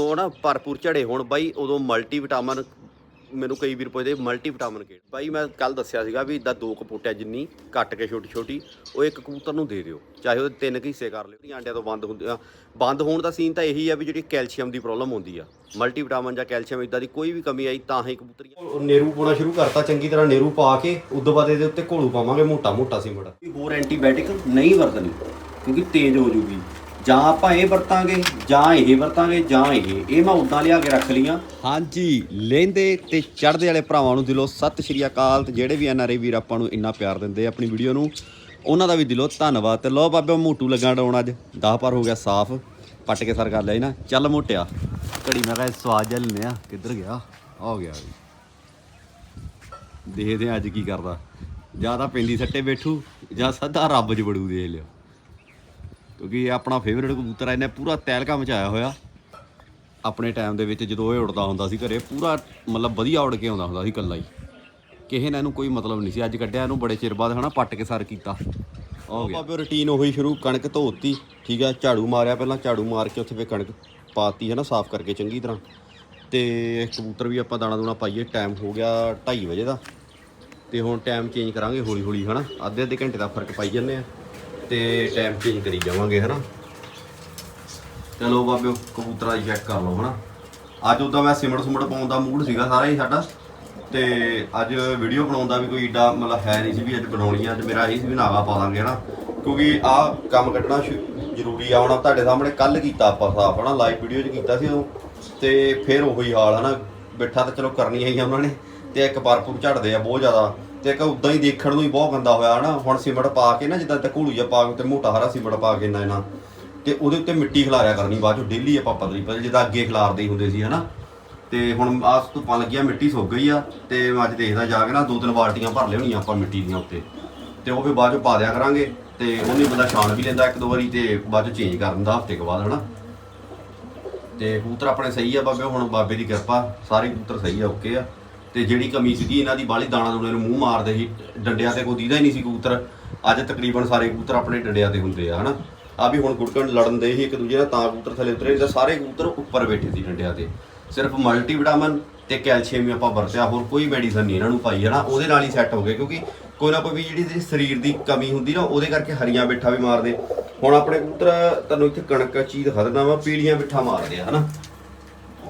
ਉਹ ਨਾ ਭਰਪੂਰ ਝੜੇ ਹੋਣ। ਬਾਈ ਉਦੋਂ ਮਲਟੀ ਵਿਟਾਮਿਨ ਮੈਨੂੰ ਕਈ ਵੀਰ ਪੁੱਛਦੇ ਮਲਟੀ ਵਿਟਾਮਿਨ ਕਿਹੜਾ? ਬਾਈ ਮੈਂ ਕੱਲ ਦੱਸਿਆ ਸੀਗਾ ਵੀ ਇਦਾਂ ਦੋ ਕਪੂਟਿਆ ਜਿੰਨੀ ਕੱਟ ਕੇ ਛੋਟੀ ਛੋਟੀ ਉਹ ਇੱਕ ਕਬੂਤਰ ਨੂੰ ਦੇ ਦਿਓ। ਚਾਹੇ ਉਹਦੇ ਤਿੰਨ ਹਿੱਸੇ ਕਰ ਲਿਓ ਆਂਡਿਆਂ ਤੋਂ ਬੰਦ ਹੁੰਦੇ ਆ ਬੰਦ ਹੋਣ ਦਾ ਸੀਨ ਤਾਂ ਇਹੀ ਆ ਵੀ ਜਿਹੜੀ ਕੈਲਸ਼ੀਅਮ ਦੀ ਪ੍ਰੋਬਲਮ ਹੁੰਦੀ ਆ। ਮਲਟੀ ਵਿਟਾਮਿਨ ਜਾਂ ਕੈਲਸ਼ੀਅਮ ਇਦਾਂ ਦੀ ਕੋਈ ਵੀ ਕਮੀ ਆਈ ਤਾਂ ਹੀ ਕਬੂਤਰੀਆਂ ਨੇਰੂ ਪਾਉਣਾ ਸ਼ੁਰੂ ਕਰਤਾ ਚੰਗੀ ਤਰ੍ਹਾਂ ਨੇਰੂ ਪਾ ਕੇ ਉਦੋਂ ਬਾਅਦ ਇਹਦੇ ਉੱਤੇ ਘੋਲੂ ਪਾਵਾਂਗੇ ਮੋਟਾ ਮੋਟਾ ਸੀਮੜ ਹੋਰ ਐਂਟੀਬਾਇਓਟਿਕ ਨਹੀਂ ਵਰਤਣੀ ਕਿਉਂਕਿ ਤੇਜ਼ ਹੋ ਜੂਗੀ। ਜਾਂ ਆਪਾਂ ਇਹ ਵਰਤਾਂਗੇ ਜਾਂ ਇਹ ਵਰਤਾਂਗੇ ਜਾਂ ਇਹ। ਇਹ ਮੈਂ ਉਦਾਂ ਲਿਆ ਕੇ ਰੱਖ ਲੀਆਂ ਹਾਂਜੀ ਲੈਂਦੇ ਤੇ ਚੜ੍ਹਦੇ ਵਾਲੇ ਭਰਾਵਾਂ ਨੂੰ ਦਿਲੋਂ ਸਤਿ ਸ਼੍ਰੀ ਅਕਾਲ ਤੇ ਜਿਹੜੇ ਵੀ ਐਨਆਰਏ ਵੀਰ ਆਪਾਂ ਨੂੰ ਇੰਨਾ ਪਿਆਰ ਦਿੰਦੇ ਆ ਆਪਣੀ ਵੀਡੀਓ ਨੂੰ ਉਹਨਾਂ ਦਾ ਵੀ ਦਿਲੋਂ ਧੰਨਵਾਦ ਤੇ ਲੋ ਬਾਬੇ ਮੋਟੂ ਲੱਗਾ ਡਾਉਣ ਅੱਜ। 10 ਪਰ ਹੋ ਗਿਆ ਸਾਫ਼ ਪੱਟ ਕੇ ਸਰ ਕਰ ਲਿਆ ਨਾ। ਚੱਲ ਮੋਟਿਆ। ਘੜੀ ਮੈਂ ਕਿਹਾ ਸਵਾਦ ਜਿਹਾ ਲੈਨੇ ਆ ਕਿੱਧਰ ਗਿਆ? ਆ ਹੋ ਗਿਆ ਵੀ। ਦੇਖਦੇ ਆ ਅੱਜ ਕੀ ਕਰਦਾ। ਜਾਂ ਤਾਂ ਪੈਂਦੀ ਸੱਟੇ ਬੈਠੂ ਜਾਂ ਸਦਾ ਰੱਬ 'ਚ ਬੜੂ ਦੇਖ ਲਿਓ। ਕਿਉਂਕਿ ਇਹ ਆਪਣਾ ਫੇਵਰੇਟ ਕਬੂਤਰ ਆ, ਇਹਨੇ ਪੂਰਾ ਤਹਿਲਕਾ ਮਚਾਇਆ ਹੋਇਆ। ਆਪਣੇ ਟਾਈਮ ਦੇ ਵਿੱਚ ਜਦੋਂ ਇਹ ਉੜਦਾ ਹੁੰਦਾ ਸੀ ਘਰੇ, ਪੂਰਾ ਮਤਲਬ ਵਧੀਆ ਉੜ ਕੇ ਆਉਂਦਾ ਹੁੰਦਾ ਸੀ ਇਕੱਲਾ ਹੀ। ਕਿਸੇ ਨੇ ਇਹਨੂੰ ਕੋਈ ਮਤਲਬ ਨਹੀਂ ਸੀ। ਅੱਜ ਕੱਢਿਆ ਇਹਨੂੰ ਬੜੇ ਚਿਰ ਬਾਅਦ ਹਨਾ, ਪੱਟ ਕੇ ਸਰ ਕੀਤਾ। ਹੋ ਗਿਆ। ਬਾਬੇ ਰੁਟੀਨ ਉਹੀ ਸ਼ੁਰੂ, ਕਣਕ ਧੋਤੀ, ਠੀਕ ਆ, ਝਾੜੂ ਮਾਰਿਆ ਪਹਿਲਾਂ, ਝਾੜੂ ਮਾਰ ਕੇ ਉੱਥੇ ਫੇ ਕਣਕ ਪਾਤੀ ਹੈ ਨਾ ਸਾਫ਼ ਕਰਕੇ ਚੰਗੀ ਤਰ੍ਹਾਂ। ਤੇ ਕਬੂਤਰ ਵੀ ਆਪਾਂ ਦਾਣਾ ਦੂਣਾ ਪਾਈਏ ਟਾਈਮ ਹੋ ਗਿਆ 2:30 ਵਜੇ ਦਾ। ਤੇ ਹੁਣ ਟਾਈਮ ਚੇਂਜ ਕਰਾਂਗੇ ਹੌਲੀ ਹੌਲੀ ਹਨਾ। ਅੱਧੇ ਅੱਧੇ ਘੰਟੇ ਦਾ ਫ਼ਰਕ ਪਾਈ ਜੰਨੇ ਆ। ਤੇ ਟਾਈਮ ਚੇਂਜ ਕਰੀ ਜਾਵਾਂਗੇ, ਹਨਾ? ਚਲੋ ਬਾਬਿਓ, ਕਬੂਤਰਾਂ ਦੀ ਚੈੱਕ ਕਰ ਲਓ, ਹਨਾ? ਅੱਜ ਉਦਾਂ ਮੈਂ ਸਿਮਟ ਸੁਮਟ ਪਾਉਣ ਦਾ ਮੂਡ ਸੀਗਾ ਸਾਰਾ ਹੀ ਸਾਡਾ। ਤੇ ਅੱਜ ਵੀਡੀਓ ਬਣਾਉਣ ਦਾ ਵੀ ਕੋਈ ਏਡਾ ਮਤਲਬ ਹੈ ਨਹੀਂ ਸੀ ਵੀ ਅੱਜ ਬਣਾਉਣੀ ਆ, ਅੱਜ ਮੇਰਾ ਇਹ ਸੀ ਵੀ ਨਾਗਾ ਪਾ ਦਾਂਗੇ, ਹਨਾ? ਕਿਉਂਕਿ ਆਹ ਕੰਮ ਕੱਢਣਾ ਸ਼ੁ- ਜ਼ਰੂਰੀ ਆ, ਹੁਣ ਤੁਹਾਡੇ ਸਾਹਮਣੇ ਕੱਲ ਕੀਤਾ ਆਪਾਂ ਸਾਫ਼, ਹਨਾ? ਲਾਈਵ ਵੀਡੀਓ 'ਚ ਕੀਤਾ ਸੀ ਉਹ ਤੇ ਫਿਰ ਉਹੀ ਹਾਲ, ਹਨਾ? ਬਿੱਠਾ ਤਾਂ ਚਲੋ ਕਰਨੀ ਹੀ ਉਹਨਾਂ ਨੇ। ਤੇ ਇੱਕ ਪਰਪੂਰ ਝੜਦੇ ਆ ਬਹੁਤ ਜ਼ਿਆਦਾ। ਤੇ ਇੱਕ ਉਦਾਂ ਹੀ ਦੇਖਣ ਨੂੰ ਹੀ ਬਹੁਤ ਗੰਦਾ ਹੋਇਆ, ਹਨਾ? ਹੁਣ ਸਿਮੜ ਪਾ ਕੇ ਨਾ, ਜਿੱਦਾਂ ਤੇ ਘੂਲੂ ਜਿਹਾ ਪਾ ਕੇ ਤੇ ਮੋਟਾ ਹਰਾ ਸਿਮੜ ਪਾ ਕੇ ਇੰਨਾ ਇਹਨਾਂ ਤੇ ਉਹਦੇ ਉੱਤੇ ਮਿੱਟੀ ਖਿਲਾਰਿਆ ਕਰਨੀ, ਬਾਅਦ ਚੋਂ ਡੇਲੀ ਆਪਾਂ ਪਤਲੀ ਪਤਲੀ ਜਿੱਦਾਂ ਅੱਗੇ ਖਿਲਾਰਦੇ ਹੀ ਹੁੰਦੇ ਸੀ, ਹਨਾ? ਤੇ ਹੁਣ ਆਸ ਧੁੱਪਾਂ ਲੱਗੀਆਂ ਮਿੱਟੀ ਸੁੱਕ ਗਈ ਆ, ਤੇ ਮੈਂ ਅੱਜ ਦੇਖਦਾ ਜਾ ਕੇ ਨਾ ਦੋ ਤਿੰਨ ਬਾਲਟੀਆਂ ਭਰ ਲਿਆਉਣੀਆਂ ਆਪਾਂ ਮਿੱਟੀ ਦੀਆਂ ਉੱਤੇ। ਤੇ ਉਹ ਵੀ ਬਾਅਦ ਚੋਂ ਪਾ ਦਿਆ ਕਰਾਂਗੇ, ਤੇ ਉਹਨੇ ਬੰਦਾ ਛਾਣ ਵੀ ਲੈਂਦਾ ਇੱਕ ਦੋ ਵਾਰੀ ਤੇ ਬਾਅਦ ਚੋਂ ਚੇਂਜ ਕਰ ਦਿੰਦਾ ਹਫ਼ਤੇ ਕੁ ਬਾਅਦ, ਹਨਾ? ਤੇ ਕਬੂਤਰ ਆਪਣੇ ਸਹੀ ਆ ਬਾਬੇ, ਹੁਣ ਬਾਬੇ ਦੀ ਕਿਰਪਾ, ਸਾਰੇ ਕਬੂਤਰ ਸਹੀ ਆ ਓਕੇ ਆ। ਤੇ ਜਿਹੜੀ ਕਮੀ ਸੀਗੀ, ਇਹਨਾਂ ਦੀ ਬਾਲੀ ਦਾਣਾ ਦੂਣੇ ਨੂੰ ਮੂੰਹ ਮਾਰਦੇ ਸੀ। ਡੰਡਿਆਂ ਤੇ ਕੋਈ ਦੀਦਾ ਹੀ ਨਹੀਂ ਸੀ ਕਬੂਤਰ। ਅੱਜ ਤਕਰੀਬਨ ਸਾਰੇ ਕਬੂਤਰ ਆਪਣੇ ਡੰਡਿਆਂ ਤੇ ਹੁੰਦੇ ਆ, ਹਨਾ? ਆ ਵੀ ਹੁਣ ਗੁੜਕਣ ਲੜਨ ਦੇ ਹੀ ਇੱਕ ਦੂਜੇ ਨਾਲ, ਤਾਂ ਕਬੂਤਰ ਥੱਲੇ ਉਤਰੇ ਨਹੀਂ ਸਾਰੇ ਕਬੂਤਰ ਉੱਪਰ ਬੈਠੇ ਸੀ ਡੰਡਿਆਂ ਤੇ। ਸਿਰਫ ਮਲਟੀਵਿਟਾਮਿਨ ਤੇ ਕੈਲਸ਼ੀਅਮ ਵੀ ਆਪਾਂ ਵਰਤਿਆ, ਹੋਰ ਕੋਈ ਮੈਡੀਸਨ ਨਹੀਂ ਇਹਨਾਂ ਨੂੰ ਪਾਈ, ਹਨਾ? ਉਹਦੇ ਨਾਲ ਹੀ ਸੈੱਟ ਹੋ ਗਏ, ਕਿਉਂਕਿ ਕੋਈ ਨਾ ਕੋਈ ਵੀ ਜਿਹੜੀ ਇਹਦੀ ਸਰੀਰ ਦੀ ਕਮੀ ਹੁੰਦੀ ਨਾ, ਉਹਦੇ ਕਰਕੇ ਹਰੀਆਂ ਬਿੱਠਾ ਵੀ ਮਾਰਦੇ। ਹੁਣ ਆਪਣੇ ਕਬੂਤਰ, ਤੁਹਾਨੂੰ ਇੱਥੇ ਕਣਕ ਚੀਜ਼ ਦਿਖਾ ਦਿੰਦਾ ਵਾ, ਪੀਲੀਆਂ ਬਿੱਠਾ ਮਾਰਦੇ ਆ, ਹਨਾ?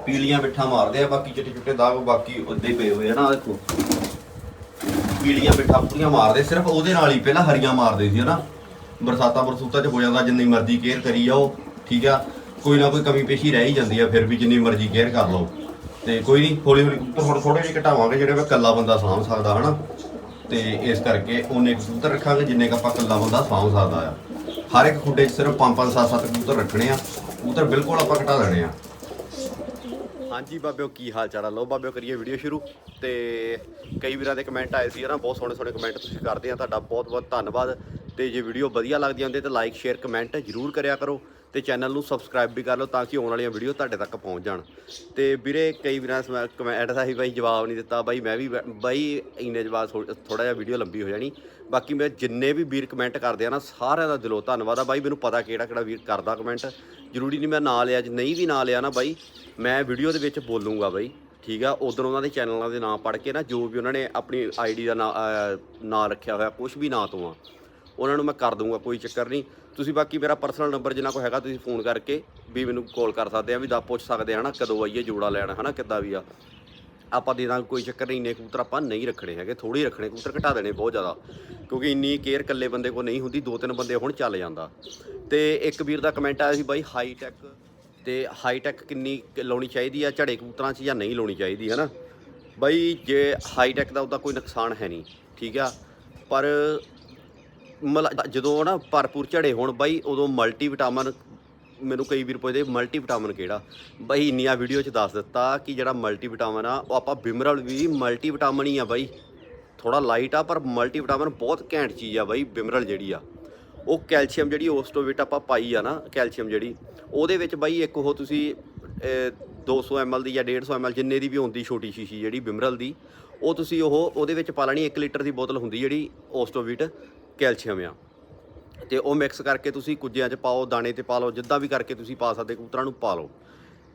ਪੀਲੀਆਂ ਬਿੱਠਾ ਮਾਰਦੇ ਆ, ਬਾਕੀ ਚਿੱਟੇ ਚਿੱਟੇ ਦਾਗ ਬਾਕੀ ਉੱਦੇ ਹੀ ਪਏ ਹੋਏ ਆ ਨਾ ਆਹ ਦੇਖੋ। ਪੀਲੀਆਂ ਬਿੱਠਾ ਪੂਰੀਆਂ ਮਾਰਦੇ, ਸਿਰਫ ਉਹਦੇ ਨਾਲ ਹੀ, ਪਹਿਲਾਂ ਹਰੀਆਂ ਮਾਰਦੇ ਸੀ, ਹਨਾ। ਬਰਸਾਤਾਂ ਬਰਸੂਤਾਂ 'ਚ ਹੋ ਜਾਂਦਾ, ਜਿੰਨੀ ਮਰਜ਼ੀ ਕੇਅਰ ਕਰੀ ਜਾਓ, ਠੀਕ ਆ। ਕੋਈ ਨਾ ਕੋਈ ਕਮੀ ਪੇਸ਼ੀ ਰਹਿ ਹੀ ਜਾਂਦੀ ਆ, ਫਿਰ ਵੀ ਜਿੰਨੀ ਮਰਜ਼ੀ ਕੇਅਰ ਕਰ ਲਓ। ਤੇ ਕੋਈ ਨਹੀਂ, ਹੌਲੀ ਹੌਲੀ ਕਬੂਤਰ ਹੁਣ ਥੋੜੇ ਜਿਹੇ ਘਟਾਵਾਂਗੇ, ਜਿਹੜੇ ਮੈਂ ਇਕੱਲਾ ਬੰਦਾ ਸਾਂਭ ਸਕਦਾ, ਹਨਾ। ਤੇ ਇਸ ਕਰਕੇ ਉਹਨੇ ਕਬੂਤਰ ਰੱਖਾਂਗੇ, ਜਿੰਨੇ ਕ ਆਪਾਂ ਇਕੱਲਾ ਬੰਦਾ ਸਾਂਭ ਸਕਦਾ ਆ। ਹਰ ਇੱਕ ਖੁੱਡੇ 'ਚ ਸਿਰਫ 5-5 7-7 ਕਬੂਤਰ ਰੱਖਣੇ ਆ। ਕਬੂਤਰ ਬਿਲਕੁਲ ਆਪਾਂ ਘਟਾ ਦੇਣੇ ਆ। ਹਾਂਜੀ ਬਾਬਿਓ, ਕੀ ਹਾਲ ਚਾਲ ਆ? ਲੋ ਬਾਬਿਓ, ਕਰੀਏ ਵੀਡੀਓ ਸ਼ੁਰੂ ਤੇ ਕਈ ਵੀਰਾਂ ਦੇ ਕਮੈਂਟ ਆਏ ਸੀ ਨਾ ਬਹੁਤ ਸੋਹਣੇ ਸੋਹਣੇ ਕਮੈਂਟ ਤੁਸੀਂ ਕਰਦੇ ਆ, ਤੁਹਾਡਾ ਬਹੁਤ ਬਹੁਤ ਧੰਨਵਾਦ। ਤੇ ਜੇ ਵੀਡੀਓ ਵਧੀਆ ਲੱਗਦੀ ਹੁੰਦੀ ਤਾਂ ਲਾਈਕ ਸ਼ੇਅਰ ਕਮੈਂਟ ਜ਼ਰੂਰ ਕਰਿਆ ਕਰੋ ਤੇ ਚੈਨਲ ਨੂੰ ਸਬਸਕ੍ਰਾਈਬ ਵੀ ਕਰ ਲਓ ਤਾਂ ਕਿ ਆਉਣ ਵਾਲੀਆਂ ਵੀਡੀਓ ਤੁਹਾਡੇ ਤੱਕ ਪਹੁੰਚ ਜਾਣ। ਤੇ ਵੀਰੇ ਕਈ ਵੀਰਾਂ ਨੇ ਕਮੈਂਟ ਦਾ ਹੀ ਬਾਈ ਜਵਾਬ ਨਹੀਂ ਦਿੱਤਾ। ਬਾਈ ਮੈਂ ਵੀ ਬੈ- ਬਾਈ ਇੰਨੇ ਜਵਾਬ ਥੋੜਾ ਜਿਹਾ ਵੀਡੀਓ ਲੰਬੀ ਹੋ ਜਾਣੀ। ਬਾਕੀ ਮੈਂ ਜਿੰਨੇ ਵੀ ਵੀਰ ਕਮੈਂਟ ਕਰਦੇ ਆ ਨਾ ਸਾਰਿਆਂ ਦਾ ਦਿਲੋਂ ਧੰਨਵਾਦ ਆ। ਬਾਈ ਮੈਨੂੰ ਪਤਾ ਕਿਹੜਾ ਕਿਹੜਾ ਵੀਰ ਕਰਦਾ ਕਮੈਂਟ ਜ਼ਰੂਰੀ ਨਹੀਂ ਮੈਂ ਨਾਂ ਲਿਆ ਜੇ ਨਹੀਂ ਵੀ ਨਾਂ ਲਿਆ ਨਾ ਬਾਈ, ਮੈਂ ਵੀਡੀਓ ਦੇ ਵਿੱਚ ਬੋਲੂੰਗਾ ਬਾਈ। ਠੀਕ ਆ? ਉਦੋਂ ਉਹਨਾਂ ਦੇ ਚੈਨਲਾਂ ਦੇ ਨਾਮ ਪੜ੍ਹ ਕੇ ਨਾ ਜੋ ਵੀ ਉਹਨਾਂ ਨੇ ਆਪਣੀ ਆਈਡੀ ਦਾ ਨਾਂ ਨਾਂ ਰੱਖਿਆ ਹੋਇਆ ਕੁਝ ਵੀ ਨਾਂ ਤੋਂ ਆ। ਉਹਨਾਂ ਨੂੰ ਮੈਂ ਕਰ ਦੂੰਗਾ ਕੋਈ ਚੱਕਰ ਨਹੀਂ। ਤੁਸੀਂ ਬਾਕੀ ਮੇਰਾ ਪਰਸਨਲ ਨੰਬਰ ਜਿੰਨਾ ਕੋ ਹੈਗਾ, ਤੁਸੀਂ ਫੋਨ ਕਰਕੇ ਵੀ ਮੈਨੂੰ ਕਾਲ ਕਰ ਸਕਦੇ ਆ, ਵੀ ਦਾ ਪੁੱਛ ਸਕਦੇ ਆ, ਹਨਾ, ਕਦੋਂ ਆਈਏ ਜੋੜਾ ਲੈਣਾ, ਹਨਾ, ਕਿੱਦਾਂ ਵੀ ਆ। ਆਪਾਂ ਦੇ ਦਾਂਗੇ, ਕੋਈ ਚੱਕਰ ਨਹੀਂ, ਇੰਨੇ ਕਬੂਤਰ ਆਪਾਂ ਨਹੀਂ ਰੱਖਣੇ ਹੈਗੇ ਥੋੜੇ ਰੱਖਣੇ, ਕਬੂਤਰ ਘਟਾ ਦੇਣੇ ਬਹੁਤ ਜ਼ਿਆਦਾ। ਕਿਉਂਕਿ ਇੰਨੀ ਕੇਅਰ ਇਕੱਲੇ ਬੰਦੇ ਕੋ ਨਹੀਂ ਹੁੰਦੀ, ਦੋ ਤਿੰਨ ਬੰਦੇ ਹੁਣ ਚੱਲ ਜਾਂਦਾ। ਤੇ ਇੱਕ ਵੀਰ ਦਾ ਕਮੈਂਟ ਆਇਆ ਸੀ ਬਾਈ ਹਾਈ ਟੈਕ ਤੇ ਹਾਈ ਟੈਕ ਕਿੰਨੀ ਲਾਉਣੀ ਚਾਹੀਦੀ ਆ, ਝੜੇ ਕਬੂਤਰਾਂ 'ਚ ਜਾਂ ਨਹੀਂ ਲਾਉਣੀ ਚਾਹੀਦੀ ਹੈ ਨਾ ਬਾਈ, ਜੇ ਹਾਈ ਟੈਕ ਦਾ ਉਹਦਾ ਕੋਈ ਨੁਕਸਾਨ ਹੈ ਨਹੀਂ, ਠੀਕ ਆ? ਪਰ ਮਲ ਜਦੋਂ ਨਾ ਭਰਪੂਰ ਝੜੇ ਹੋਣ ਬਾਈ ਉਦੋਂ ਮਲਟੀਵਿਟਾਮਿਨ ਮੈਨੂੰ ਕਈ ਵੀਰ ਪੁੱਛਦੇ ਮਲਟੀ ਵਿਟਾਮਿਨ ਕਿਹੜਾ? ਬਾਈ ਇੰਨੀਆਂ ਵੀਡੀਓ 'ਚ ਦੱਸ ਦਿੱਤਾ ਕਿ ਜਿਹੜਾ ਮਲਟੀਵਿਟਾਮਿਨ ਆ ਉਹ ਆਪਾਂ ਬਿਮਰਲ ਵੀ ਮਲਟੀਵਿਟਾਮਿਨ ਹੀ ਆ ਬਾਈ। ਥੋੜਾ ਲਾਈਟ ਆ ਪਰ ਮਲਟੀਵਿਟਾਮਿਨ ਬਹੁਤ ਘੈਂਟ ਚੀਜ਼ ਆ ਬਾਈ ਬਿਮਰਲ ਜਿਹੜੀ ਆ। ਉਹ ਕੈਲਸ਼ੀਅਮ ਜਿਹੜੀ ਓਸਟੋਵਿਟ ਆਪਾਂ ਪਾਈ ਆ ਨਾ ਕੈਲਸ਼ੀਅਮ ਜਿਹੜੀ ਉਹਦੇ ਵਿੱਚ ਬਾਈ ਇੱਕ ਉਹ ਤੁਸੀਂ ਅਹ, 200 ml ਦੀ ਜਾਂ 150 ml ਜਿੰਨੇ ਦੀ ਵੀ ਹੁੰਦੀ ਛੋਟੀ ਸ਼ੀਸ਼ੀ ਜਿਹੜੀ ਬਿਮਰਲ ਦੀ ਉਹ ਤੁਸੀਂ ਉਹ ਉਹਦੇ ਵਿੱਚ ਪਾ ਲੈਣੀ 1 ਲੀਟਰ ਦੀ ਬੋਤਲ ਹੁੰਦੀ ਜਿਹੜੀ ਓਸਟੋਵਿਟ ਕੈਲਸ਼ੀਅਮ ਆ। ਤੇ ਉਹ ਮਿਕਸ ਕਰਕੇ ਤੁਸੀਂ ਕੁੱਜਿਆਂ 'ਚ ਪਾਓ, ਦਾਣੇ ਤੇ ਪਾ ਲਓ, ਜਿੱਦਾਂ ਵੀ ਕਰਕੇ ਤੁਸੀਂ ਪਾ ਸਕਦੇ ਕਬੂਤਰਾਂ ਨੂੰ ਪਾ ਲਓ।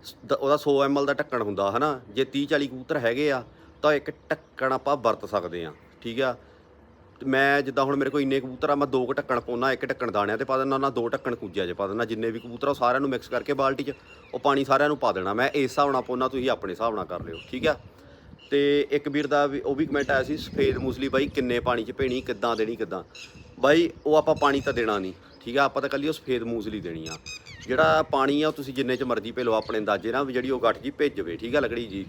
ਸ- ਦ- ਉਹਦਾ 100 ml ਦਾ ਢੱਕਣ ਹੁੰਦਾ, ਹਨਾ? ਜੇ 30 40 ਕਬੂਤਰ ਹੈਗੇ ਆ, ਤਾਂ ਇੱਕ ਢੱਕਣ ਆਪਾਂ ਵਰਤ ਸਕਦੇ ਆ, ਠੀਕ ਆ? ਮੈਂ ਜਿੱਦਾਂ ਹੁਣ ਮੇਰੇ ਕੋਲ ਇੰਨੇ ਕਬੂਤਰ ਆ, ਮੈਂ ਦੋ ਕੁ ਢੱਕਣ ਪਾਉਣਾ ਇੱਕ ਢੱਕਣ ਦਾਣਿਆਂ ਤੇ ਪਾ ਦਿੰਦਾ ਨਾ ਦੋ ਢੱਕਣ ਕੁੱਜਿਆਂ 'ਚ ਪਾ ਦਿੰਦਾ ਜਿੰਨੇ ਵੀ ਕਬੂਤਰ ਆ, ਉਹ ਸਾਰਿਆਂ ਨੂੰ ਮਿਕਸ ਕਰਕੇ ਬਾਲਟੀ 'ਚ ਉਹ ਪਾਣੀ ਸਾਰਿਆਂ ਨੂੰ ਪਾ ਦੇਣਾ। ਮੈਂ ਇਸ ਹਿਸਾਬ ਨਾਲ ਪਾਉਣਾ ਤੁਸੀਂ ਆਪਣੇ ਹਿਸਾਬ ਨਾਲ ਕਰ ਲਿਓ, ਠੀਕ ਆ? ਤੇ ਇੱਕ ਵੀਰ ਦਾ ਵੀ ਉਹ ਵੀ ਕਮੈਂਟ ਆਇਆ ਸੀ, ਸਫੇਦ ਮੂਸਲੀ ਬਾਈ, ਕਿੰਨੇ ਪਾਣੀ 'ਚ ਭੇਣੀ, ਕਿੱਦਾਂ ਦੇਣੀ, ਕਿੱਦਾਂ? ਬਾਈ, ਉਹ ਆਪਾਂ ਪਾਣੀ ਤਾਂ ਦੇਣਾ ਨਹੀਂ, ਠੀਕ ਆ? ਆਪਾਂ ਤਾਂ ਕੱਲੀ ਉਹ ਸਫੇਦ ਮੂਸਲੀ ਦੇਣੀ ਆ। ਜਿਹੜਾ ਪਾਣੀ ਆ, ਉਹ ਤੁਸੀਂ ਜਿੰਨੇ 'ਚ ਮਰਜ਼ੀ ਭੇ ਲਓ ਆਪਣੇ ਅੰਦਾਜ਼ੇ ਨਾਲ ਵੀ ਜਿਹੜੀ ਉਹ ਗੱਠ ਜੀ ਭੇਜ ਜਾਵੇ, ਠੀਕ ਆ ਲੱਕੜੀ ਜੀ?